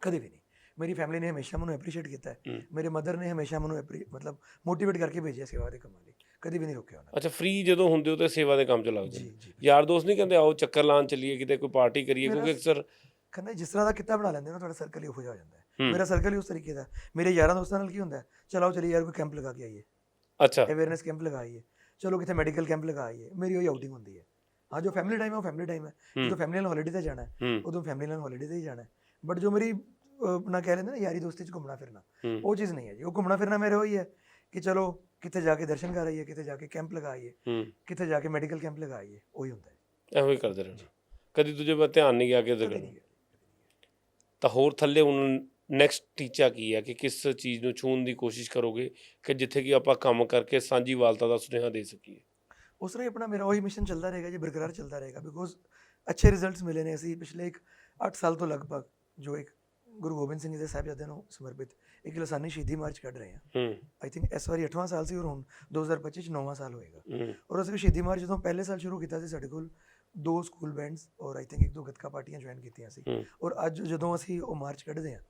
ਕਦੇ ਵੀ ਨਹੀਂ। ਮੇਰੀ ਫੈਮਿਲੀ ਨੇ ਹਮੇਸ਼ਾ ਮੈਨੂੰ ਐਪਰੀਸ਼ੀਏਟ ਕੀਤਾ ਹੈ। ਮੇਰੇ ਮਦਰ ਨੇ ਹਮੇਸ਼ਾ ਮੈਨੂੰ ਮਤਲਬ ਮੋਟੀਵੇਟ ਕਰਕੇ ਭੇਜਿਆ ਸੇਵਾ ਦੇ ਕੰਮਾਂ ਲਈ। ਕਦੇ ਵੀ ਨਹੀਂ ਰੋਕਿਆ ਉਹਨਾਂ ਅੱਛਾ ਫ੍ਰੀ ਜਦੋਂ ਹੁੰਦੇ ਹੋ ਤੇ ਸੇਵਾ ਦੇ ਕੰਮ 'ਚ ਲੱਗ। ਜਾਂਦੇ ਜੀ ਯਾਰ ਦੋਸਤ ਨਹੀਂ ਕਹਿੰਦੇ ਆਓ ਚੱਕਰ ਲਾਉਣ ਚੱਲੀਏ ਕਿਤੇ ਕੋਈ ਪਾਰਟੀ ਕਰੀਏ? ਮੇਰਾ ਕਿਉਂਕਿ ਅਕਸਰ ਕਹਿੰਦਾ ਜਿਸ ਤਰ੍ਹਾਂ ਦਾ ਕਿੱਤਾ ਬਣਾ ਲੈਂਦੇ ਨਾ ਤੁਹਾਡਾ ਸਰਕਲ ਹੀ ਉਹੋ ਜਿਹਾ ਹੋ ਜਾਂਦਾ ਹੈ। ਹੂੰ। ਮੇਰਾ ਸਰਕਲ ਹੀ ਉਸ ਤਰੀਕੇ ਦਾ ਹੈ। ਮੇਰੇ ਯਾਰਾਂ ਦੋਸਤਾਂ ਨਾਲ ਕੀ ਹੁੰਦਾ ਹੈ? ਚਲੋ ਚਲੀ ਯਾਰ ਕੋਈ ਕੈਂਪ ਲਗਾ ਕੇ ਆਈਏ। ਅੱਛਾ। ਅਵੇਅਰਨੈਸ ਕੈਂਪ ਲਗਾਈਏ ਚਲੋ ਕਿਤੇ ਮੈਡੀਕਲ ਕੈਂਪ ਲਗਾਈਏ ਮੇਰੀ ਉਹੀ ਆਊਟਿੰਗ ਹੁੰਦੀ ਹੈ। ਹਾਂ ਜੋ ਫੈਮਿਲੀ ਟਾਈਮ ਹੈ ਉਹ ਫੈਮਿਲੀ ਟਾਈਮ ਹੈ। ਹੂੰ। ਜਦੋਂ ਫੈਮਿਲੀ ਨਾਲ ਹੌਲੀਡੇ ਤੇ ਜਾਣਾ ਹੈ ਹੂੰ। ਉਦੋਂ ਫੈਮਿਲੀ ਨਾਲ ਹੌਲੀਡੇ ਤੇ ਹੀ ਜਾਣਾ ਹੈ। ਬਟ ਜੋ ਮੇਰੀ ਅਹ, ਆਪਣਾ ਕਹਿ ਲੈਂਦੇ ਨਾ ਯਾਰੀ ਦੋਸਤੀ ਚ ਘੁੰਮਣਾ ਫਿਰਨਾ ਹੂੰ। ਉਹ ਚੀਜ਼ ਨਹੀਂ ਹੈ ਜੀ। ਉਹ ਘੁੰਮਣਾ ਫਿਰਨਾ ਮੇਰੇ ਉਹੀ ਹੈ ਕਿ ਚਲੋ ਕਿਤੇ ਜਾ ਕੇ ਦਰਸ਼ਨ ਕਰ ਆਈਏ ਕਿਤੇ ਜਾ ਕੇ ਕੈਂਪ ਲਗਾਈਏ ਹੂੰ। ਕਿਤੇ ਜਾ ਕੇ ਮੈਡੀਕਲ ਕੈਂਪ ਲਗਾਈਏ ਉਹੀ ਹੁੰਦਾ ਹੈ। ਇਹੋ ਹੀ ਕਰਦੇ ਰਹਿਣਾ। ਕਦੀ ਦੂਜੇ ਵੱਲ ਧਿਆਨ ਨਹੀਂ ਗਿਆ ਕਿਤੇ ਕਦੇ ਕਰਨਾ। ਤਾਂ ਹੋਰ ਥੱਲੇ ਹੁਣ ਨੈਕਸਟ ਟੀਚਾ ਕੀ ਹੈ ਕਿ ਕਿਸ ਚੀਜ਼ ਨੂੰ ਛੂਹਣ ਦੀ ਕੋਸ਼ਿਸ਼ ਕਰੋਗੇ ਕਿ ਜਿੱਥੇ ਕਿ ਆਪਾਂ ਕੰਮ ਕਰਕੇ ਸਾਂਝੀ ਵਾਲਤਾ ਦਾ ਸੁਨੇਹਾ ਦੇ ਸਕੀਏ? ਉਸ ਤਰ੍ਹਾਂ ਹੀ ਆਪਣਾ ਮੇਰਾ ਉਹੀ ਮਿਸ਼ਨ ਚੱਲਦਾ ਰਹੇਗਾ ਜੀ ਬਰਕਰਾਰ ਚੱਲਦਾ ਰਹੇਗਾ ਬਿਕੋਜ਼ ਅੱਛੇ ਰਿਜ਼ਲਟਸ ਮਿਲੇ ਨੇ ਅਸੀਂ ਪਿਛਲੇ ਇੱਕ 8 ਸਾਲ ਤੋਂ ਲਗਭਗ ਜੋ ਇੱਕ ਗੁਰੂ ਗੋਬਿੰਦ ਸਿੰਘ ਜੀ ਦੇ ਸਾਹਿਬਜ਼ਾਦਿਆਂ ਨੂੰ ਸਮਰਪਿਤ ਇੱਕ ਲਸਾਨੀ ਸ਼ਹੀਦੀ ਮਾਰਚ ਕੱਢ ਰਹੇ ਹਾਂ। ਆਈ ਥਿੰਕ ਇਸ ਵਾਰੀ 8ਵਾਂ ਸਾਲ ਸੀ ਔਰ ਹੁਣ 2025 ਚ 9ਵਾਂ ਸਾਲ ਹੋਏਗਾ। ਔਰ ਅਸੀਂ ਸ਼ਹੀਦੀ ਮਾਰਚ ਜਦੋਂ ਪਹਿਲੇ ਸਾਲ ਸ਼ੁਰੂ ਕੀਤਾ ਸੀ ਸਾਡੇ ਕੋਲ ਦੋ ਸਕੂਲ ਬੈਂਡਸ ਔਰ ਆਈ ਥਿੰਕ ਇੱਕ ਦੋ ਗੱਤਕਾ ਪਾਰਟੀਆਂ ਜੁਆਇਨ ਕੀਤੀਆਂ ਸੀ। ਔਰ ਅੱਜ ਜਦੋਂ ਅਸੀਂ ਉਹ ਮਾਰਚ ਕੱਢਦੇ ਹਾਂ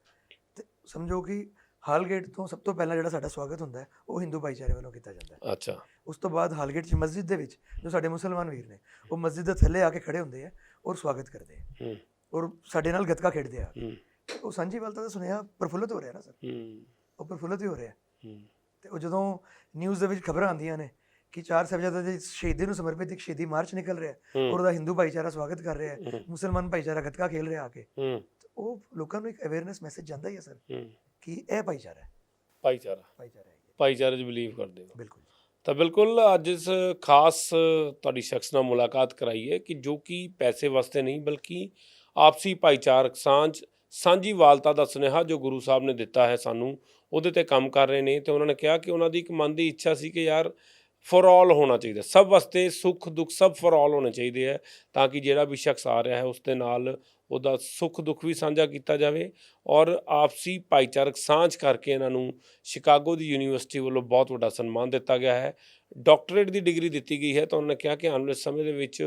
ਤੇ ਸਮਝੋ ਕਿ ਹਾਲਗੇਟ ਤੋਂ ਸਭ ਤੋਂ ਪਹਿਲਾਂ ਜਿਹੜਾ ਸਾਡਾ ਸਵਾਗਤ ਹੁੰਦਾ ਹੈ ਉਹ ਹਿੰਦੂ ਭਾਈਚਾਰੇ ਵੱਲੋਂ ਕੀਤਾ ਜਾਂਦਾ ਹੈ। ਅੱਛਾ। ਉਸ ਤੋਂ ਬਾਅਦ ਹਾਲਗੇਟ ਚ ਮਸਜਿਦ ਦੇ ਵਿੱਚ ਜੋ ਸਾਡੇ ਮੁਸਲਮਾਨ ਵੀਰ ਨੇ ਉਹ ਮਸਜਿਦ ਦੇ ਥੱਲੇ ਆ ਕੇ ਖੜੇ ਹੁੰਦੇ ਆ ਔਰ ਸਵਾਗਤ ਕਰਦੇ ਆ। ਔਰ ਸਾਡੇ ਨਾਲ ਗੱਤਕਾ ਖੇਡਦੇ ਆ। ਉਹ ਵਾਲਤਾ ਦਾ ਸੁਨੇਹਾ ਪ੍ਰਫੁੱਲਤ ਹੋ ਰਿਹਾ ਨਾ ਸਰ। ਹੂੰ। ਉਹ ਪ੍ਰਫੁੱਲਤ ਹੀ ਹੋ ਰਿਹਾ। ਹੂੰ। ਤੇ ਉਹ ਜਦੋਂ ਨਿਊਜ਼ ਦੇ ਵਿੱਚ ਖਬਰਾਂ ਆਉਂਦੀਆਂ ਨੇ ਕਿ ਚਾਰ ਸਾਹਿਬਜ਼ਾਦਿਆਂ ਦੀ ਸ਼ਹੀਦੀ ਨੂੰ ਸਮਰਪਿਤ ਇੱਕ ਸ਼ਹੀਦੀ ਮਾਰਚ ਨਿਕਲ ਰਿਹਾ ਹੈ। ਔਰ ਉਹਦਾ ਹਿੰਦੂ ਭਾਈਚਾਰਾ ਸਵਾਗਤ ਕਰ ਰਿਹਾ ਹੈ। ਮੁਸਲਮਾਨ ਭਾਈਚਾਰਾ ਗੱਤਕਾ ਖੇਲ ਰਿਹਾ ਆ ਕੇ। ਉਹ ਲੋਕਾਂ ਨੂੰ ਇੱਕ ਅਵੇਅਰਨੈਸ ਮੈਸੇਜ ਜਾਂਦਾ ਹੀ ਹੈ ਸਰ ਹੂੰ। ਕਿ ਇਹ ਭਾਈਚਾਰਾ ਹੈ। ਭਾਈਚਾਰਾ। ਭਾਈਚਾਰਾ ਹੈ। ਭਾਈਚਾਰੇ 'ਚ ਬਲੀਵ ਕਰਦੇ ਹੋ। ਬਿਲਕੁਲ। ਤਾਂ ਬਿਲਕੁਲ ਅੱਜ ਇਸ ਖਾਸ ਤੁਹਾਡੀ ਸ਼ਖਸ ਨਾਲ ਮੁਲਾਕਾਤ ਕਰਾਈ ਹੈ ਕਿ ਜੋ ਕਿ ਪੈਸੇ ਵਾਸਤੇ ਨਹੀਂ ਬਲਕਿ ਆਪਸੀ ਭਾਈਚਾਰਕ ਸਾਂਝ ਸਾਂਝੀ ਵਾਲਤਾ ਦਾ ਸੁਨੇਹਾ ਜੋ ਗੁਰੂ ਸਾਹਿਬ ਨੇ ਦਿੱਤਾ ਹੈ ਸਾਨੂੰ, ਉਹਦੇ ਤੇ ਕੰਮ ਕਰ ਰਹੇ ਨੇ ਤੇ ਉਹਨਾਂ ਨੇ ਕਿਹਾ ਕਿ ਉਹਨਾਂ ਦੀ ਇੱਕ ਮਨ ਦੀ ਇੱਛਾ ਸੀ ਕਿ ਯਾਰ ਫॉर ਆਲ ਹੋਣਾ ਚਾਹੀਦਾ, ਸਭ ਵਾਸਤੇ ਸੁੱਖ ਦੁੱਖ ਸਭ ਫॉर ਆਲ ਹੋਣੇ ਚਾਹੀਦੇ ਹੈ ਤਾਂ ਕਿ ਜਿਹੜਾ ਵੀ ਸ਼ਖਸ ਆ ਰਿਹਾ ਹੈ ਉਸ ਦੇ ਨਾਲ ਉਹਦਾ ਸੁੱਖ ਦੁੱਖ ਵੀ ਸਾਂਝਾ ਕੀਤਾ ਜਾਵੇ ਔਰ ਆਪਸੀ ਭਾਈਚਾਰਕ ਸਾਂਝ ਕਰਕੇ ਇਹਨਾਂ ਨੂੰ ਸ਼ਿਕਾਗੋ ਦੀ ਯੂਨੀਵਰਸਿਟੀ ਵੱਲੋਂ ਬਹੁਤ ਵੱਡਾ ਸਨਮਾਨ ਦਿੱਤਾ ਗਿਆ ਹੈ। ਡਾਕਟਰੇਟ ਦੀ ਡਿਗਰੀ ਦਿੱਤੀ ਗਈ ਹੈ ਤਾਂ ਉਹਨਾਂ ਨੇ ਕਿਹਾ ਕਿ ਆਉਣ ਵਾਲੇ ਸਮੇਂ ਦੇ ਵਿੱਚ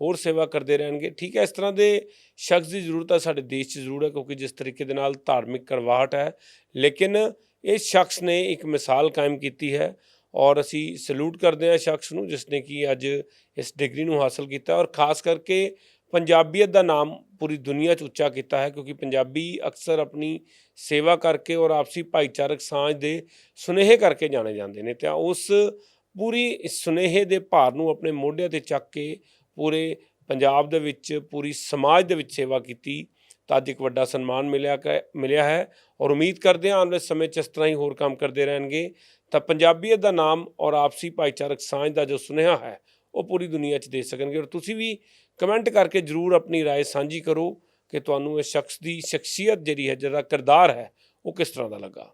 ਹੋਰ ਸੇਵਾ ਕਰਦੇ ਰਹਿਣਗੇ। ਠੀਕ ਹੈ, ਇਸ ਤਰ੍ਹਾਂ ਦੇ ਸ਼ਖਸ ਦੀ ਜ਼ਰੂਰਤ ਹੈ ਸਾਡੇ ਦੇਸ਼ 'ਚ ਜ਼ਰੂਰ ਹੈ ਕਿਉਂਕਿ ਜਿਸ ਤਰੀਕੇ ਦੇ ਨਾਲ ਧਾਰਮਿਕ ਕਰਵਾਹਟ ਹੈ, ਲੇਕਿਨ ਇਸ ਸ਼ਖਸ ਨੇ ਇੱਕ ਮਿਸਾਲ ਕਾਇਮ ਕੀਤੀ ਹੈ ਔਰ ਅਸੀਂ ਸਲੂਟ ਕਰਦੇ ਹਾਂ ਇਸ ਸ਼ਖਸ ਨੂੰ, ਜਿਸ ਨੇ ਕਿ ਅੱਜ ਇਸ ਡਿਗਰੀ ਨੂੰ ਹਾਸਲ ਕੀਤਾ ਔਰ ਖਾਸ ਕਰਕੇ ਪੰਜਾਬੀਅਤ ਦਾ ਨਾਮ ਪੂਰੀ ਦੁਨੀਆ 'ਚ ਉੱਚਾ ਕੀਤਾ ਹੈ ਕਿਉਂਕਿ ਪੰਜਾਬੀ ਅਕਸਰ ਆਪਣੀ ਸੇਵਾ ਕਰਕੇ ਔਰ ਆਪਸੀ ਭਾਈਚਾਰਕ ਸਾਂਝ ਦੇ ਸੁਨੇਹੇ ਕਰਕੇ ਜਾਣੇ ਜਾਂਦੇ ਨੇ। ਤਾਂ ਉਸ ਪੂਰੀ ਸੁਨੇਹੇ ਦੇ ਭਾਰ ਨੂੰ ਆਪਣੇ ਮੋਢਿਆਂ ਤੇ ਚੱਕ ਕੇ ਪੂਰੇ ਪੰਜਾਬ ਦੇ ਵਿੱਚ, ਪੂਰੀ ਸਮਾਜ ਦੇ ਵਿੱਚ ਸੇਵਾ ਕੀਤੀ ਤਾਂ ਅੱਜ ਇੱਕ ਵੱਡਾ ਸਨਮਾਨ ਮਿਲਿਆ ਕ- ਮਿਲਿਆ ਹੈ ਔਰ ਉਮੀਦ ਕਰਦੇ ਹਾਂ ਆਉਣ ਵਾਲੇ ਸਮੇਂ 'ਚ ਇਸ ਤਰ੍ਹਾਂ ਹੀ ਹੋਰ ਕੰਮ ਕਰਦੇ ਰਹਿਣਗੇ। ਤਾਂ ਪੰਜਾਬੀਅਤ ਦਾ ਨਾਮ ਔਰ ਆਪਸੀ ਭਾਈਚਾਰਕ ਸਾਂਝ ਦਾ ਜੋ ਸੁਨੇਹਾ ਹੈ, ਉਹ ਪੂਰੀ ਦੁਨੀਆ 'ਚ ਦੇ ਸਕਣਗੇ ਔਰ ਤੁਸੀਂ ਵੀ ਕਮੈਂਟ ਕਰਕੇ ਜਰੂਰ ਆਪਣੀ رائے ਸਾਂਝੀ ਕਰੋ ਕਿ ਤੁਹਾਨੂੰ ਇਸ ਸ਼ਖਸ ਦੀ ਸ਼ਖਸੀਅਤ ਜਿਹੜੀ ਹੈ ਜਿਹੜਾ ਕਿਰਦਾਰ ਹੈ ਉਹ ਕਿਸ ਤਰ੍ਹਾਂ ਦਾ ਲੱਗਾ